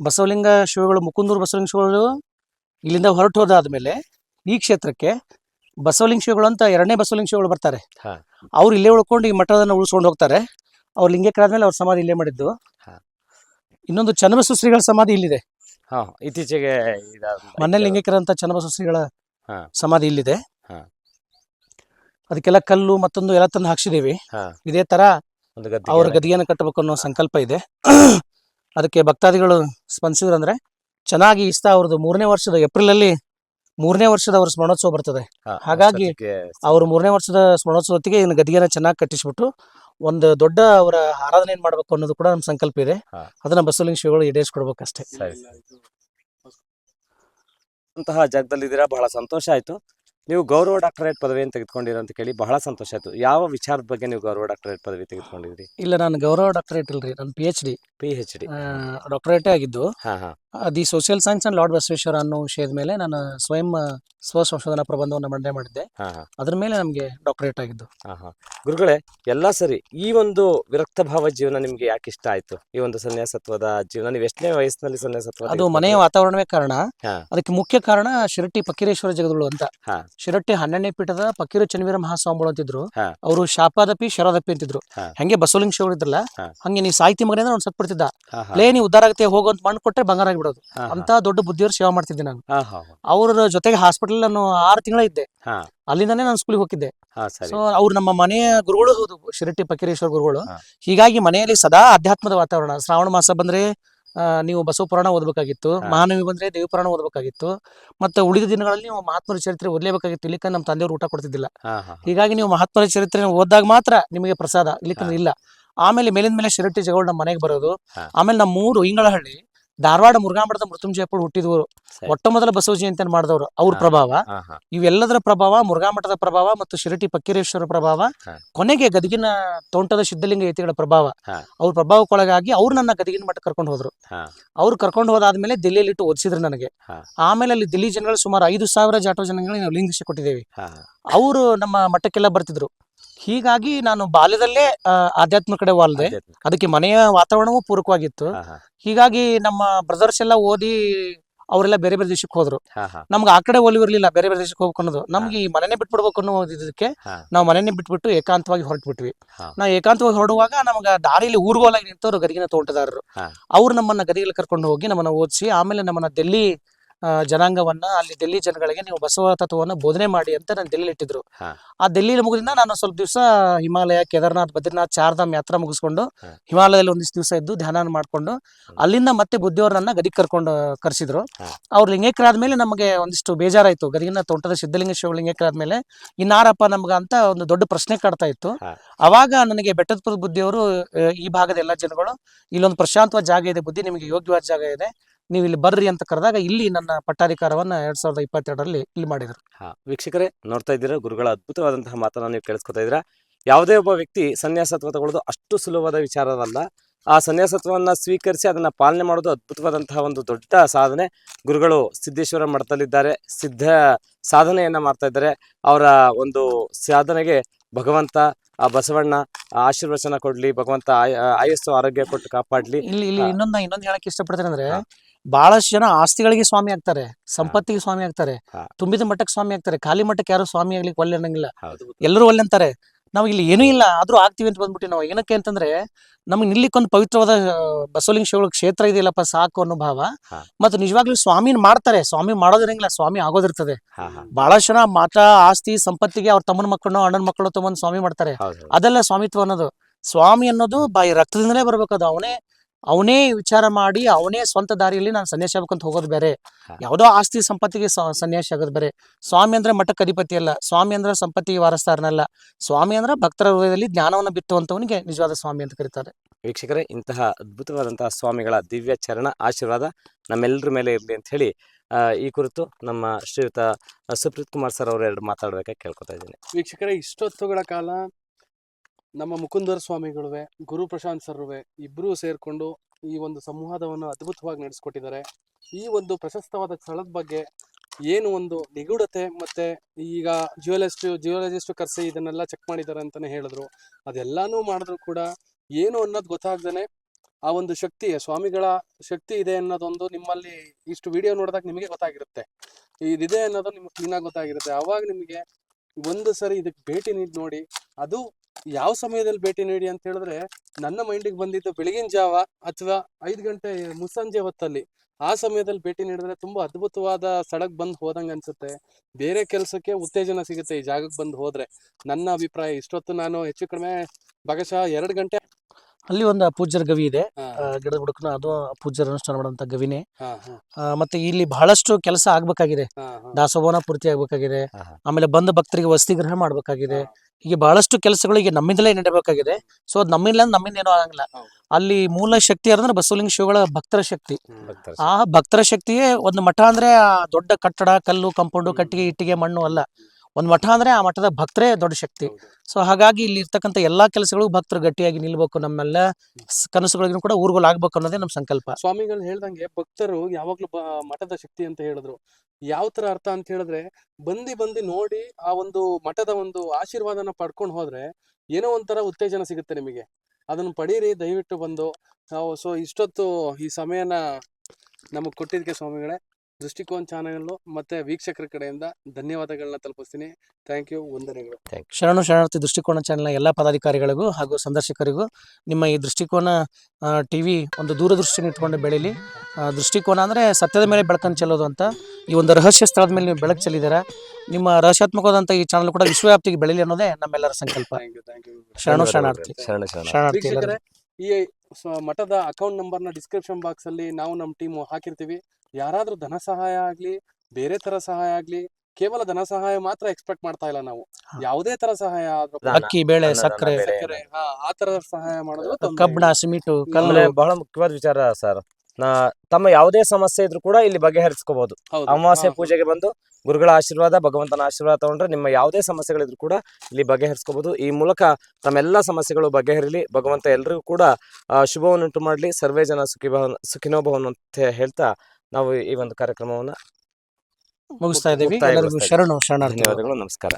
ಬಸವಲಿಂಗ ಶಿವಗಳು ಮುಕುಂದೂರು ಬಸವಲಿಂಗ ಶಿವಗಳು ಇಲ್ಲಿಂದ ಹೊರಟು ಹೋದಾದ್ಮೇಲೆ ಈ ಕ್ಷೇತ್ರಕ್ಕೆ ಬಸವಲಿಂಗ ಶಿವಗಳು ಅಂತ ಎರಡನೇ ಬಸವಲಿಂಗ ಶಿವಗಳು ಬರ್ತಾರೆ ಹಾ. ಅವ್ರು ಇಲ್ಲೇ ಉಳ್ಕೊಂಡು ಈ ಮಠದನ್ನ ಉಳಿಸ್ಕೊಂಡು ಹೋಗ್ತಾರೆ ಅವ್ರು ಲಿಂಗೇಕರಾದ್ಮೇಲೆ ಅವ್ರ ಸಮಾಧಿ ಇಲ್ಲೇ ಮಾಡಿದ್ದು ಹಾ. ಇನ್ನೊಂದು ಚನ್ನಬಸವ ಶ್ರೀಗಳ ಸಮಾಧಿ ಇಲ್ಲಿದೆ ಹಾ ಇತ್ತೀಚೆಗೆ ಇದಾದ ಮನೆ ಲಿಂಗೇಕರ ಅಂತ ಚನ್ನಬಸವ ಶ್ರೀಗಳ ಹಾ. ಸಮಾಧಿ ಇಲ್ಲಿದೆ ಹಾ. ಅದಕ್ಕೆಲ್ಲ ಕಲ್ಲು ಮತ್ತೊಂದು ಎಲ್ಲ ತಂದು ಹಾಕ್ಸಿದೀವಿ ಹಾ. ಇದೇ ತರ ಒಂದು ಅವ್ರ ಗದಿಗೆಯನ್ನು ಕಟ್ಟಬೇಕು ಅನ್ನೋ ಸಂಕಲ್ಪ ಇದೆ ಅದಕ್ಕೆ ಭಕ್ತಾದಿಗಳು ಸ್ಪಂದಿಸಿದ್ರು ಅಂದ್ರೆ ಚೆನ್ನಾಗಿ ಇಷ್ಟ ಅವ್ರದ್ದು ಮೂರನೇ ವರ್ಷದ ಏಪ್ರಿಲ್ ಅಲ್ಲಿ ಮೂರನೇ ವರ್ಷದ ಅವ್ರ ಸ್ಮರಣೋತ್ಸವ ಬರ್ತದೆ ಹಾಗಾಗಿ ಅವ್ರ ಮೂರನೇ ವರ್ಷದ ಸ್ಮರಣೋತ್ಸವ ಹೊತ್ತಿಗೆ ಇನ್ನು ಗದಿಗೆನ ಚೆನ್ನಾಗಿ ಕಟ್ಟಿಸ್ಬಿಟ್ಟು ಒಂದು ದೊಡ್ಡ ಅವರ ಆರಾಧನೆ ಮಾಡ್ಬೇಕು ಅನ್ನೋದು ಕೂಡ ನಮ್ಮ ಸಂಕಲ್ಪ ಇದೆ. ಹಾ. ಅದನ್ನ ಬಸವಲಿಂಗ ಶಿವಗಳು ಈಡೇರಿಸ್ಕೊಡ್ಬೇಕಷ್ಟೇ. ಸರಿ. ಅಂತಹ ಜಾಗದಲ್ಲಿದ್ದೀರಾ ಬಹಳ ಸಂತೋಷ ಆಯ್ತು. ನೀವು ಗೌರವ ಡಾಕ್ಟರೇಟ್ ಪದವಿಯನ್ನು ತೆಗೆದುಕೊಂಡಿರ ಅಂತ ಕೇಳಿ ಬಹಳ ಸಂತೋಷ ಆಯ್ತು. ಯಾವ ವಿಚಾರದ ಬಗ್ಗೆ ನೀವು ಗೌರವ ಡಾಕ್ಟರೇಟ್ ಪದವಿ ತೆಗೆದುಕೊಂಡಿದ್ರಿ ಇಲ್ಲ ನಾನು ಗೌರವ ಡಾಕ್ಟರೇಟ್ ಇಲ್ರಿ ನಾನು P H D P H D ಡಾಕ್ಟರೇಟೇ ಆಗಿದ್ದು. ಹಾ ಹಾ. The social science and lord Basaveshwara ಅನ್ನೋ ವಿಷಯದ ಮೇಲೆ ನಾನು ಸ್ವಯಂ ಸ್ವ ಸಂಶೋಧನಾ ಪ್ರಬಂಧವನ್ನು ಮಂಡನೆ ಮಾಡಿದ್ದೆ. ಅದರ ಹಾ. ಅದ್ರ ಮೇಲೆ ನಮಗೆ ಡಾಕ್ಟರೇಟ್ ಆಗಿದ್ದು. ಹಾ ಹಾ. ಗುರುಗಳೇ ಎಲ್ಲ ಸರಿ ಈ ಒಂದು ವಿರಕ್ತ ಭಾವ ಜೀವನ ನಿಮ್ಗೆ ಯಾಕೆ ಇಷ್ಟ ಆಯ್ತು? ಈ ಒಂದು ಸನ್ಯಾಸತ್ವದ ಜೀವನ ನೀವು ಎಷ್ಟನೇ ವಯಸ್ಸಿನಲ್ಲಿ ಸನ್ಯಾಸತ್ವ ಅದು ಮನೆಯ ವಾತಾವರಣವೇ ಕಾರಣ. ಹಾ. ಅದಕ್ಕೆ ಮುಖ್ಯ ಕಾರಣ ಶಿರಟ್ಟಿ ಫಕೀರೇಶ್ವರ ಜಗದಳು ಅಂತ. ಹಾ. ಶಿರಟ್ಟಿ ಹನ್ನೆರಡನೇ ಪೀಠದ ಫಕೀರ ಚನ್ನವೀರ ಮಹಾಸ್ವಾಮಿಗಳು ಅಂತಿದ್ರು. ಹಾ. ಅವರು ಶಾಪಾದಪಿ ಶರಾದಪಿ ಅಂತಿದ್ರು. ಹಾ. ಹಂಗೆ ಬಸವಲಿಂಗ ಶಿವರು ಇದ್ರಲ್ಲ ಹಾ. ಹಂಗೆ ನೀ ಸಾಹಿತ್ಯ ಮಗನೇ ಅವ್ನು ಸತ್ಪಡ್ತಿದ್ದ ಲೇ ನೀ ಉದ್ದಾರ ಆಗತ್ತೆ ಹೋಗು ಅಂತ ಮಣ್ಣು ಬಂಗಾರ ಆಗಿಬಿಡೋದು ಹಾ ಅಂತ ದೊಡ್ಡ ಬುದ್ಧಿಯವ್ರು ಸೇವೆ ಮಾಡ್ತಿದ್ದೆ ನಾನು. ಅವ್ರ ಜೊತೆಗೆ ಹಾಸ್ಪಿಟಲ್ ನಾನು ಆರು ತಿಂಗಳ ಇದ್ದೆ. ಅಲ್ಲಿಂದಾನೇ ನಾನು ಸ್ಕೂಲಿಗೆ ಹೋಗಿದ್ದೆ. ಸೊ ಅವ್ರು ನಮ್ಮ ಮನೆಯ ಗುರುಗಳು ಹೌದು ಶಿರಟ್ಟಿ ಪಕೀರೇಶ್ವರ ಗುರುಗಳು. ಹೀಗಾಗಿ ಮನೆಯಲ್ಲಿ ಸದಾ ಅಧ್ಯಾತ್ಮದ ವಾತಾವರಣ. ಶ್ರಾವಣ ಮಾಸ ಬಂದ್ರೆ ನೀವು ಬಸವ ಪುರಾಣ ಓದಬೇಕಾಗಿತ್ತು. ಮಹಾನವಿ ಬಂದ್ರೆ ದೇವ ಪುರಾಣ ಓದಬೇಕಾಗಿತ್ತು ಮತ್ತೆ ಉಳಿದ ದಿನಗಳಲ್ಲಿ ನೀವು ಮಹಾತ್ಮರ ಚರಿತ್ರೆ ಓದಲೇಬೇಕಾಗಿತ್ತು. ಇಲ್ಲಿಕ ನಮ್ಮ ತಂದೆಯವರು ಊಟ ಕೊಡ್ತಿದ್ದಿಲ್ಲ. ಹೀಗಾಗಿ ನೀವು ಮಹಾತ್ಮರ ಚರಿತ್ರೆ ಓದಿದಾಗ ಮಾತ್ರ ನಿಮಗೆ ಪ್ರಸಾದ ಇಲ್ಲಿಕಂದ್ರೆ ಇಲ್ಲ. ಆಮೇಲೆ ಮೇಲಿಂದ ಮೇಲೆ ಶಿರಟ್ಟಿ ಜಗಳ ನಮ್ಮ ಮನೆಗೆ ಬರೋದು. ಆಮೇಲೆ ನಮ್ಮ ಮೂರು ಇಂಗಳಹಳ್ಳಿ ಧಾರವಾಡ ಮುರುಘಾಮಠದ ಮೃತ್ಯುಂಜಯಪ್ಪಳು ಹುಟ್ಟಿದವರು. ಸರಿ. ಮೊಟ್ಟ ಮೊದಲ ಬಸವ ಜಯಂತಿಯನ್ನು ಮಾಡಿದವರು. ಅವ್ರ ಪ್ರಭಾವ. ಇವೆಲ್ಲದರ ಪ್ರಭಾವ ಮುರುಘಾಮಠದ ಪ್ರಭಾವ ಮತ್ತು ಶಿರಟಿ ಪಕ್ಕೀರೇಶ್ವರ ಪ್ರಭಾವ. ಕೊನೆಗೆ ಗದಗಿನ ತೋಂಟದ ಸಿದ್ಧಲಿಂಗ ಯತಿಗಳ ಪ್ರಭಾವ. ಅವ್ರ ಪ್ರಭಾವಕ್ಕೊಳಗಾಗಿ ಅವ್ರು ನನ್ನ ಗದಗಿನ ಮಠ ಕರ್ಕೊಂಡು ಹೋದ್ರು. ಅವ್ರು ಕರ್ಕೊಂಡು ಹೋದಾದ್ಮೇಲೆ ದಿಲ್ಲಿಯಲ್ಲಿ ಇಟ್ಟು ಓದಿಸಿದ್ರು ನನಗೆ. ಆಮೇಲೆ ಅಲ್ಲಿ ದಿಲ್ಲಿ ಜನಗಳು ಸುಮಾರು ಐದು ಸಾವಿರ ಜಾಟೋ ಜನಗಳಿಗೆ ನಾವು ಲಿಂಗಿಸಿ ಕೊಟ್ಟಿದ್ದೇವೆ. ಅವರು ನಮ್ಮ ಮಠಕ್ಕೆಲ್ಲ ಬರ್ತಿದ್ರು. ಹೀಗಾಗಿ ನಾನು ಬಾಲ್ಯದಲ್ಲೇ ಆ, ಆಧ್ಯಾತ್ಮ ಕಡೆ ವಾಲ್ದೆ ಆಧ್ಯಾತ್ಮಿಕ. ಅದಕ್ಕೆ ಮನೆಯ ವಾತಾವರಣವೂ ಪೂರಕವಾಗಿತ್ತು. ಹಾ ಹಾ. ಹೀಗಾಗಿ ನಮ್ಮ ಬ್ರದರ್ಸ್ ಎಲ್ಲ ಓದಿ ಅವರೆಲ್ಲ ಬೇರೆ ಬೇರೆ ದೇಶಕ್ಕೆ ಹೋದ್ರು. ಹಾ ಹಾ. ನಮ್ಗೆ ಆ ಕಡೆ ಒಲಿವು ಇರ್ಲಿಲ್ಲ ಬೇರೆ ಬೇರೆ ದೇಶಕ್ಕೆ ಹೋಗ್ಬೇಕು ಅನ್ನೋದು. ನಮ್ಗೆ ಈ ಮನೆನೇ ಬಿಟ್ಬಿಡ್ಬೇಕು ಅನ್ನೋ ಇದಕ್ಕೆ ಹಾ. ನಾವು ಮನೆನೇ ಬಿಟ್ಬಿಟ್ಟು ಏಕಾಂತವಾಗಿ ಹೊರಟು ಬಿಟ್ವಿ ಹಾ. ನಾವು ಏಕಾಂತವಾಗಿ ಹೊರಡುವಾಗ ನಮ್ಗೆ ದಾರಿಯಲ್ಲಿ ಊರ್ಗೋಲಾಗಿ ನಿಂತವ್ರು ಗದಗಿನ ತೋಟದಾರರು ಹಾ. ಅವ್ರು ನಮ್ಮನ್ನ ಗದಗಿಲಿ ಕರ್ಕೊಂಡು ಹೋಗಿ ನಮ್ಮನ್ನ ಓದಿಸಿ ಆಮೇಲೆ ನಮ್ಮನ್ನ ಡೆಲ್ಲಿ ಜನಾಂಗವನ್ನ ಅಲ್ಲಿ ಡೆಲ್ಲಿ ಜನಗಳಿಗೆ ನೀವು ಬಸವ ತತ್ವವನ್ನ ಬೋಧನೆ ಮಾಡಿ ಅಂತ ನಾನು ಡೆಲ್ಲಿ ಇಟ್ಟಿದ್ರು. ಆ ಡೆಲ್ಲಿ ಮುಗಿದಿಂದ ನಾನು ಸ್ವಲ್ಪ ದಿವಸ ಹಿಮಾಲಯ ಕೇದಾರ್ನಾಥ್ ಬದ್ರಿನಾಥ್ ಚಾರ್ಧಾಮ್ ಯಾತ್ರಾ ಮುಗಿಸ್ಕೊಂಡು ಹಿಮಾಲಯದಲ್ಲಿ ಒಂದಿಷ್ಟು ದಿವಸ ಇದ್ದು ಧ್ಯಾನ ಮಾಡ್ಕೊಂಡು ಅಲ್ಲಿಂದ ಮತ್ತೆ ಬುದ್ಧಿಯವ್ರನ್ನ ಗದಿಗೆ ಕರ್ಕೊಂಡು ಕರೆಸಿದ್ರು. ಅವ್ರು ಲಿಂಗೇಕರಾದ ಮೇಲೆ ನಮಗೆ ಒಂದಿಷ್ಟು ಬೇಜಾರಾಯ್ತು. ಗದಿಗಿನ ತೋಟದ ಸಿದ್ಧಲಿಂಗ ಶಿವ ಲಿಂಗೇಕರಾದ್ಮೇಲೆ ಇನ್ನಾರಪ್ಪ ನಮ್ಗ ಅಂತ ಒಂದು ದೊಡ್ಡ ಪ್ರಶ್ನೆ ಕಾಡ್ತಾ ಇತ್ತು. ಅವಾಗ ನನಗೆ ಬೆಟ್ಟದಪುರದ ಬುದ್ಧಿಯವರು ಈ ಭಾಗದ ಎಲ್ಲ ಜನಗಳು ಇಲ್ಲೊಂದು ಪ್ರಶಾಂತವಾದ ಜಾಗ ಇದೆ ಬುದ್ಧಿ ನಿಮಗೆ ಯೋಗ್ಯವಾದ ಜಾಗ ಇದೆ. ನೀವು ಇಲ್ಲಿ ಬರ್ರಿ ಅಂತ ಕರೆದಾಗ ಇಲ್ಲಿ ನನ್ನ ಪಟ್ಟಾಧಿಕಾರವನ್ನ ಎರಡ್ ಸಾವಿರದ ಇಪ್ಪತ್ತೆರಡರಲ್ಲಿ ಇಲ್ಲಿ ಮಾಡಿದ್ರು. ಹಾ ವೀಕ್ಷಕರೇ ನೋಡ್ತಾ ಇದ್ದೀರಾ? ಗುರುಗಳ ಅದ್ಭುತವಾದಂತಹ ಮಾತನ್ನ ನೀವು ಕೇಳಿಸ್ಕೊತಾ ಇದ್ದೀರಾ? ಯಾವುದೇ ಒಬ್ಬ ವ್ಯಕ್ತಿ ಸನ್ಯಾಸತ್ವ ತಗೊಳ್ಳೋದು ಅಷ್ಟು ಸುಲಭವಾದ ವಿಚಾರವಲ್ಲ. ಆ ಸನ್ಯಾಸತ್ವವನ್ನ ಸ್ವೀಕರಿಸಿ ಅದನ್ನ ಪಾಲನೆ ಮಾಡೋದು ಅದ್ಭುತವಾದಂತಹ ಒಂದು ದೊಡ್ಡ ಸಾಧನೆ. ಗುರುಗಳು ಸಿದ್ದೇಶ್ವರ ಮಠದಲ್ಲಿದ್ದಾರೆ. ಸಿದ್ಧ ಸಾಧನೆಯನ್ನ ಮಾಡ್ತಾ ಇದ್ದಾರೆ. ಅವರ ಒಂದು ಸಾಧನೆಗೆ ಭಗವಂತ ಆ ಬಸವಣ್ಣ ಆಶೀರ್ವಚನ ಕೊಡ್ಲಿ ಭಗವಂತ ಆಯ- ಆಯಸ್ಸು ಆರೋಗ್ಯ ಕೊಟ್ಟು ಕಾಪಾಡ್ಲಿ. ಇಲ್ಲಿ ಇಲ್ಲಿ. ಇನ್ನೊಂದು ಇನ್ನೊಂದು ಹೇಳಕ್ ಇಷ್ಟಪಡ್ತೇನೆ ಅಂದ್ರೆ. ಬಹಳಷ್ಟು ಜನ ಆಸ್ತಿಗಳಿಗೆ ಸ್ವಾಮಿ ಆಗ್ತಾರೆ ಸಂಪತ್ತಿಗೆ ಸ್ವಾಮಿ ಆಗ್ತಾರೆ ತುಂಬಿದ ಮಟ್ಟಕ್ಕೆ ಸ್ವಾಮಿ ಆಗ್ತಾರೆ ಖಾಲಿ ಮಟ್ಟಕ್ಕೆ ಯಾರು ಸ್ವಾಮಿ ಆಗ್ಲಿಕ್ಕೆ ಒಲ್ಲೆ ಅನ್ನಂಗಿಲ್ಲ. ಎಲ್ಲರೂ ಒಲ್ಲೆ ಅಂತಾರೆ. ನಾವು ಇಲ್ಲಿ ಏನೂ ಇಲ್ಲ ಆದ್ರೂ ಆಗ್ತೀವಿ ಅಂತ ಬಂದ್ಬಿಟ್ಟು ನಾವು ಏನಕ್ಕೆ ಅಂತಂದ್ರೆ ನಮ್ಗೆ ನಿಲ್ಲಿಕ್ಕೊಂದು ಪವಿತ್ರವಾದ ಬಸವಲಿಂಗ ಶಿವಗಳ ಕ್ಷೇತ್ರ ಇದೆಯಲ್ಲಪ್ಪ ಸಾಕು ಅನ್ನೋ ಭಾವ. ಮತ್ತು ನಿಜವಾಗ್ಲೂ ಸ್ವಾಮಿನ ಮಾಡ್ತಾರೆ ಸ್ವಾಮಿ ಮಾಡೋದಿರಂಗಿಲ್ಲ ಸ್ವಾಮಿ ಆಗೋದಿರ್ತದೆ. ಬಹಳಷ್ಟು ಜನ ಮಾಟ ಆಸ್ತಿ ಸಂಪತ್ತಿಗೆ ಅವ್ರ ತಮ್ಮನ ಮಕ್ಕಳು ಅಣ್ಣನ ಮಕ್ಕಳು ತಮ್ಮನ್ ಸ್ವಾಮಿ ಮಾಡ್ತಾರೆ. ಅದೆಲ್ಲ ಸ್ವಾಮಿತ್ವ ಅನ್ನೋದು. ಸ್ವಾಮಿ ಅನ್ನೋದು ಬಾಯಿ ರಕ್ತದಿಂದಲೇ ಬರ್ಬೇಕದು ಅದು ಅವನೇ ಅವನೇ ವಿಚಾರ ಮಾಡಿ ಅವನೇ ಸ್ವಂತ ದಾರಿಯಲ್ಲಿ ನಾನು ಸನ್ಯಾಸಿ ಆಗ್ಬೇಕಂತ ಹೋಗೋದು ಬೇರೆ. ಯಾವುದೋ ಆಸ್ತಿ ಸಂಪತ್ತಿಗೆ ಸನ್ಯಾಸ ಆಗೋದು ಬೇರೆ. ಸ್ವಾಮಿ ಅಂದ್ರೆ ಮಠಕ್ಕೆ ಅಧಿಪತಿ ಅಲ್ಲ. ಸ್ವಾಮಿ ಅಂದ್ರೆ ಸಂಪತ್ತಿಗೆ ವಾರಸ್ತಾರನಲ್ಲ ಸ್ವಾಮಿ ಅಂದ್ರೆ ಭಕ್ತರ ಹೃದಯದಲ್ಲಿ ಜ್ಞಾನವನ್ನು ಬಿತ್ತುವಂತವನಿಗೆ ನಿಜವಾದ ಸ್ವಾಮಿ ಅಂತ ಕರೀತಾರೆ. ವೀಕ್ಷಕರೇ ಇಂತಹ ಅದ್ಭುತವಾದಂತಹ ಸ್ವಾಮಿಗಳ ದಿವ್ಯ ಚರಣ ಆಶೀರ್ವಾದ ನಮ್ಮೆಲ್ಲರ ಮೇಲೆ ಇರಲಿ ಅಂತ ಹೇಳಿ ಈ ಕುರಿತು ನಮ್ಮ ಶ್ರೀಯುತ ಸುಪ್ರೀತ್ ಕುಮಾರ್ ಸರ್ ಅವರು ಎರಡು ಮಾತಾಡಬೇಕಾಗಿ ಕೇಳ್ಕೊತಾ ಇದ್ದೀನಿ. ವೀಕ್ಷಕರೇ ಇಷ್ಟೊತ್ತುಗಳ ಕಾಲ ನಮ್ಮ ಮುಕುಂದರ ಸ್ವಾಮಿಗಳುವೆ, ಗುರು ಪ್ರಶಾಂತ್ ಸರ್ರುವೆ ಇಬ್ಬರೂ ಸೇರಿಕೊಂಡು ಈ ಒಂದು ಸಂವಾದವನ್ನು ಅದ್ಭುತವಾಗಿ ನಡೆಸ್ಕೊಟ್ಟಿದ್ದಾರೆ. ಈ ಒಂದು ಪ್ರಶಸ್ತವಾದ ಸ್ಥಳದ ಬಗ್ಗೆ ಏನು ಒಂದು ನಿಗೂಢತೆ ಮತ್ತೆ ಈಗ ಜಿಯೋಲಜಿಸ್ಟ್ ಜಿಯೋಲಜಿಸ್ಟ್ ಕರ್ಸಿ ಇದನ್ನೆಲ್ಲ ಚೆಕ್ ಮಾಡಿದ್ದಾರೆ ಅಂತಾನೆ ಹೇಳಿದ್ರು. ಅದೆಲ್ಲಾನು ಮಾಡಿದ್ರು ಕೂಡ ಏನು ಅನ್ನೋದು ಗೊತ್ತಾಗ್ದೇನೆ ಆ ಒಂದು ಶಕ್ತಿ, ಸ್ವಾಮಿಗಳ ಶಕ್ತಿ ಇದೆ ಅನ್ನೋದೊಂದು ನಿಮ್ಮಲ್ಲಿ ಇಷ್ಟು ವಿಡಿಯೋ ನೋಡಿದಾಗ ನಿಮಗೆ ಗೊತ್ತಾಗಿರುತ್ತೆ. ಇದಿದೆ ಅನ್ನೋದು ನಿಮ್ಗೆ ಕ್ಲೀನಾಗಿ ಗೊತ್ತಾಗಿರುತ್ತೆ. ಆವಾಗ ನಿಮಗೆ ಒಂದು ಸರಿ ಇದಕ್ಕೆ ಭೇಟಿ ನೀಡಿ ನೋಡಿ, ಅದು ಯಾವ ಸಮಯದಲ್ಲಿ ಭೇಟಿ ನೀಡಿ ಅಂತ ಹೇಳಿದ್ರೆ, ನನ್ನ ಮೈಂಡಿಗೆ ಬಂದಿದ್ದು ಬೆಳಗಿನ ಜಾವ ಅಥವಾ ಐದು ಗಂಟೆ ಮುಸ್ಸಂಜೆ ಹೊತ್ತಲ್ಲಿ. ಆ ಸಮಯದಲ್ಲಿ ಭೇಟಿ ನೀಡಿದ್ರೆ ತುಂಬಾ ಅದ್ಭುತವಾದ ಸ್ಥಳಕ್ಕೆ ಬಂದು ಹೋದಂಗ ಅನ್ಸುತ್ತೆ. ಬೇರೆ ಕೆಲಸಕ್ಕೆ ಉತ್ತೇಜನ ಸಿಗುತ್ತೆ ಈ ಜಾಗಕ್ಕೆ ಬಂದು ಹೋದ್ರೆ. ನನ್ನ ಅಭಿಪ್ರಾಯ, ಇಷ್ಟೊತ್ತು ನಾನು ಹೆಚ್ಚು ಕಡಿಮೆ ಭಾಗಶಃ ಎರಡು ಗಂಟೆ ಅಲ್ಲಿ ಒಂದು ಪೂಜ್ಯರ ಗವಿ ಇದೆ. ಗಿಡದ ಬುಡಕನ ಅದು ಪೂಜ್ಯರ ಅನುಷ್ಠಾನ ಮಾಡುವಂತ ಗವಿನೇ. ಮತ್ತೆ ಇಲ್ಲಿ ಬಹಳಷ್ಟು ಕೆಲಸ ಆಗ್ಬೇಕಾಗಿದೆ. ದಾಸೋಹನ ಪೂರ್ತಿ ಆಗ್ಬೇಕಾಗಿದೆ. ಆಮೇಲೆ ಬಂದ ಭಕ್ತರಿಗೆ ವಸತಿ ಗೃಹ ಮಾಡ್ಬೇಕಾಗಿದೆ. ಹೀಗೆ ಬಹಳಷ್ಟು ಕೆಲಸಗಳು ಈಗ ನಮ್ಮಿಂದಲೇ ನಡಬೇಕಾಗಿದೆ. ಸೊ ಅದ್ ನಮ್ಮಿಂದ ನಮ್ಮಿಂದ ಏನೂ ಆಗಂಗಿಲ್ಲ. ಅಲ್ಲಿ ಮೂಲ ಶಕ್ತಿ ಅಂದ್ರೆ ಬಸವಲಿಂಗ ಶಿವಗಳ ಭಕ್ತರ ಶಕ್ತಿ. ಆ ಭಕ್ತರ ಶಕ್ತಿಯೇ ಒಂದು ಮಠ ಅಂದ್ರೆ ಆ ದೊಡ್ಡ ಕಟ್ಟಡ ಕಲ್ಲು ಕಂಪೌಂಡು ಕಟ್ಟಿಗೆ ಇಟ್ಟಿಗೆ ಮಣ್ಣು ಅಲ್ಲ. ಒಂದು ಮಠ ಅಂದರೆ ಆ ಮಠದ ಭಕ್ತರೇ ದೊಡ್ಡ ಶಕ್ತಿ. ಸೊ ಹಾಗಾಗಿ ಇಲ್ಲಿ ಇರ್ತಕ್ಕಂಥ ಎಲ್ಲ ಕೆಲಸಗಳು ಭಕ್ತರು ಗಟ್ಟಿಯಾಗಿ ನಿಲ್ಬೇಕು ನಮ್ಮೆಲ್ಲ. ಕನಸುಗಳಿಗೂ ಕೂಡ ಊರುಗಳು ಆಗ್ಬೇಕು ಅನ್ನೋದೇ ನಮ್ಮ ಸಂಕಲ್ಪ. ಸ್ವಾಮಿಗಳು ಹೇಳ್ದಂಗೆ ಭಕ್ತರು ಯಾವಾಗಲೂ ಮಠದ ಶಕ್ತಿ ಅಂತ ಹೇಳಿದ್ರು. ಯಾವ ತರ ಅರ್ಥ ಅಂತ ಹೇಳಿದ್ರೆ ಬಂದಿ ಬಂದಿ ನೋಡಿ ಆ ಒಂದು ಮಠದ ಒಂದು ಆಶೀರ್ವಾದನ ಪಡ್ಕೊಂಡು ಹೋದ್ರೆ ಏನೋ ಒಂಥರ ಉತ್ತೇಜನ ಸಿಗುತ್ತೆ ನಿಮಗೆ. ಅದನ್ನು ಪಡೀರಿ ದಯವಿಟ್ಟು ಬಂದು. ನಾವು ಸೊ ಇಷ್ಟೊತ್ತು ಈ ಸಮಯನ ನಮಗೆ ಕೊಟ್ಟಿದ್ದಕ್ಕೆ ಸ್ವಾಮಿಗಳೇ. ದೃಷ್ಟಿಕೋನ್ ಚಾನಲ್ ಮತ್ತೆ ವೀಕ್ಷಕರ ಕಡೆಯಿಂದ ಧನ್ಯವಾದಗಳನ್ನ ತಲುಪಿಸ್ತೀನಿ. ಥ್ಯಾಂಕ್ ಯು ವಂದನೆಗಳು. ಶರಣು ಶರಣಾರ್ಥಿ ದೃಷ್ಟಿಕೋನ ಚಾನೆಲ್ನ ಎಲ್ಲ ಪದಾಧಿಕಾರಿಗಳಿಗೂ ಹಾಗೂ ಸಂದರ್ಶಕರಿಗೂ ನಿಮ್ಮ ಈ ದೃಷ್ಟಿಕೋನ ಟಿವಿ ಒಂದು ದೂರದೃಷ್ಟಿನ ಇಟ್ಕೊಂಡು ಬೆಳೀಲಿ. ದೃಷ್ಟಿಕೋನ ಅಂದರೆ ಸತ್ಯದ ಮೇಲೆ ಬೆಳಕನ್ನು ಚೆಲ್ಲೋದು ಅಂತ. ಈ ಒಂದು ರಹಸ್ಯ ಸ್ಥಳದ ಮೇಲೆ ನೀವು ಬೆಳಕು ಚೆಲ್ಲಿದ್ದೀರಾ? ನಿಮ್ಮ ರಹಸ್ಯಾತ್ಮಕವಾದಂಥ ಈ ಚಾನಲ್ ಕೂಡ ವಿಶ್ವವ್ಯಾಪ್ತಿಗೆ ಬೆಳೀಲಿ ಅನ್ನೋದೇ ನಮ್ಮೆಲ್ಲರ ಸಂಕಲ್ಪ. Thank thank you. ಶರಣು ಶರಣಾರ್ಥಿ. ಶರಣ ಶರಣ ಶರಣಾರ್ಥಿ ವೀಕ್ಷಕರೇ ಈ ಮಠದ ಅಕೌಂಟ್ ನಂಬರ್ನ ಡಿಸ್ಕ್ರಿಪ್ಷನ್ ಬಾಕ್ಸ್ ಅಲ್ಲಿ ನಾವು ನಮ್ಮ ಟೀಮ್ ಹಾಕಿರ್ತೀವಿ. ಯಾರಾದ್ರೂ ಧನ ಸಹಾಯ ಆಗ್ಲಿ ಬೇರೆ ತರ ಸಹಾಯ ಆಗ್ಲಿ ಕೇವಲ ಧನ ಸಹಾಯ ಮಾತ್ರ ಎಕ್ಸ್ಪೆಕ್ಟ್ ಮಾಡ್ತಾ ಇಲ್ಲ ನಾವು. ಯಾವುದೇ ತರ ಸಹಾಯ ಆದ್ರೂ ಅಕ್ಕಿ ಬೇಳೆ ಸಕ್ಕರೆ ಸಕ್ಕರೆ, ಹಾ, ಆ ತರ ಸಹಾಯ ಮಾಡೋದು ಕಬ್ಬಣ. ಸಿಮಿಟು ಕಲ್ಲು. ಬಹಳ ಮುಖ್ಯವಾದ ವಿಚಾರ ಸರ್ ನಾ ತಮ್ಮ ಯಾವುದೇ ಸಮಸ್ಯೆ ಇದ್ರೂ ಕೂಡ ಇಲ್ಲಿ ಬಗೆಹರಿಸ್ಕೋಬಹುದು ಅಮಾವಾಸ್ಯ ಪೂಜೆಗೆ ಬಂದು ಗುರುಗಳ ಆಶೀರ್ವಾದ ಭಗವಂತನ ಆಶೀರ್ವಾದ ತಗೊಂಡ್ರೆ ನಿಮ್ಮ ಯಾವುದೇ ಸಮಸ್ಯೆಗಳಿದ್ರು ಕೂಡ ಇಲ್ಲಿ ಬಗೆಹರಿಸ್ಕೋಬಹುದು ಈ ಮೂಲಕ ತಮ್ಮೆಲ್ಲ ಸಮಸ್ಯೆಗಳು ಬಗೆಹರಿಲಿ ಭಗವಂತ ಎಲ್ರಿಗೂ ಕೂಡ ಶುಭವನ್ನುಂಟು ಮಾಡಲಿ. ಸರ್ವೇ ಜನ ಸುಖಿ ಭವನ್ ಸುಖಿನೋಭವನ್ ಅಂತ ಹೇಳ್ತಾ ನಾವು ಈ ಒಂದು ಕಾರ್ಯಕ್ರಮವನ್ನ ಮುಗಿಸ್ತಾ ಇದ್ದೀವಿ. ಎಲ್ಲರಿಗೂ. ಶರಣು ಶರಣಾರ್ಥಿ ಧನ್ಯವಾದಗಳು ನಮಸ್ಕಾರ.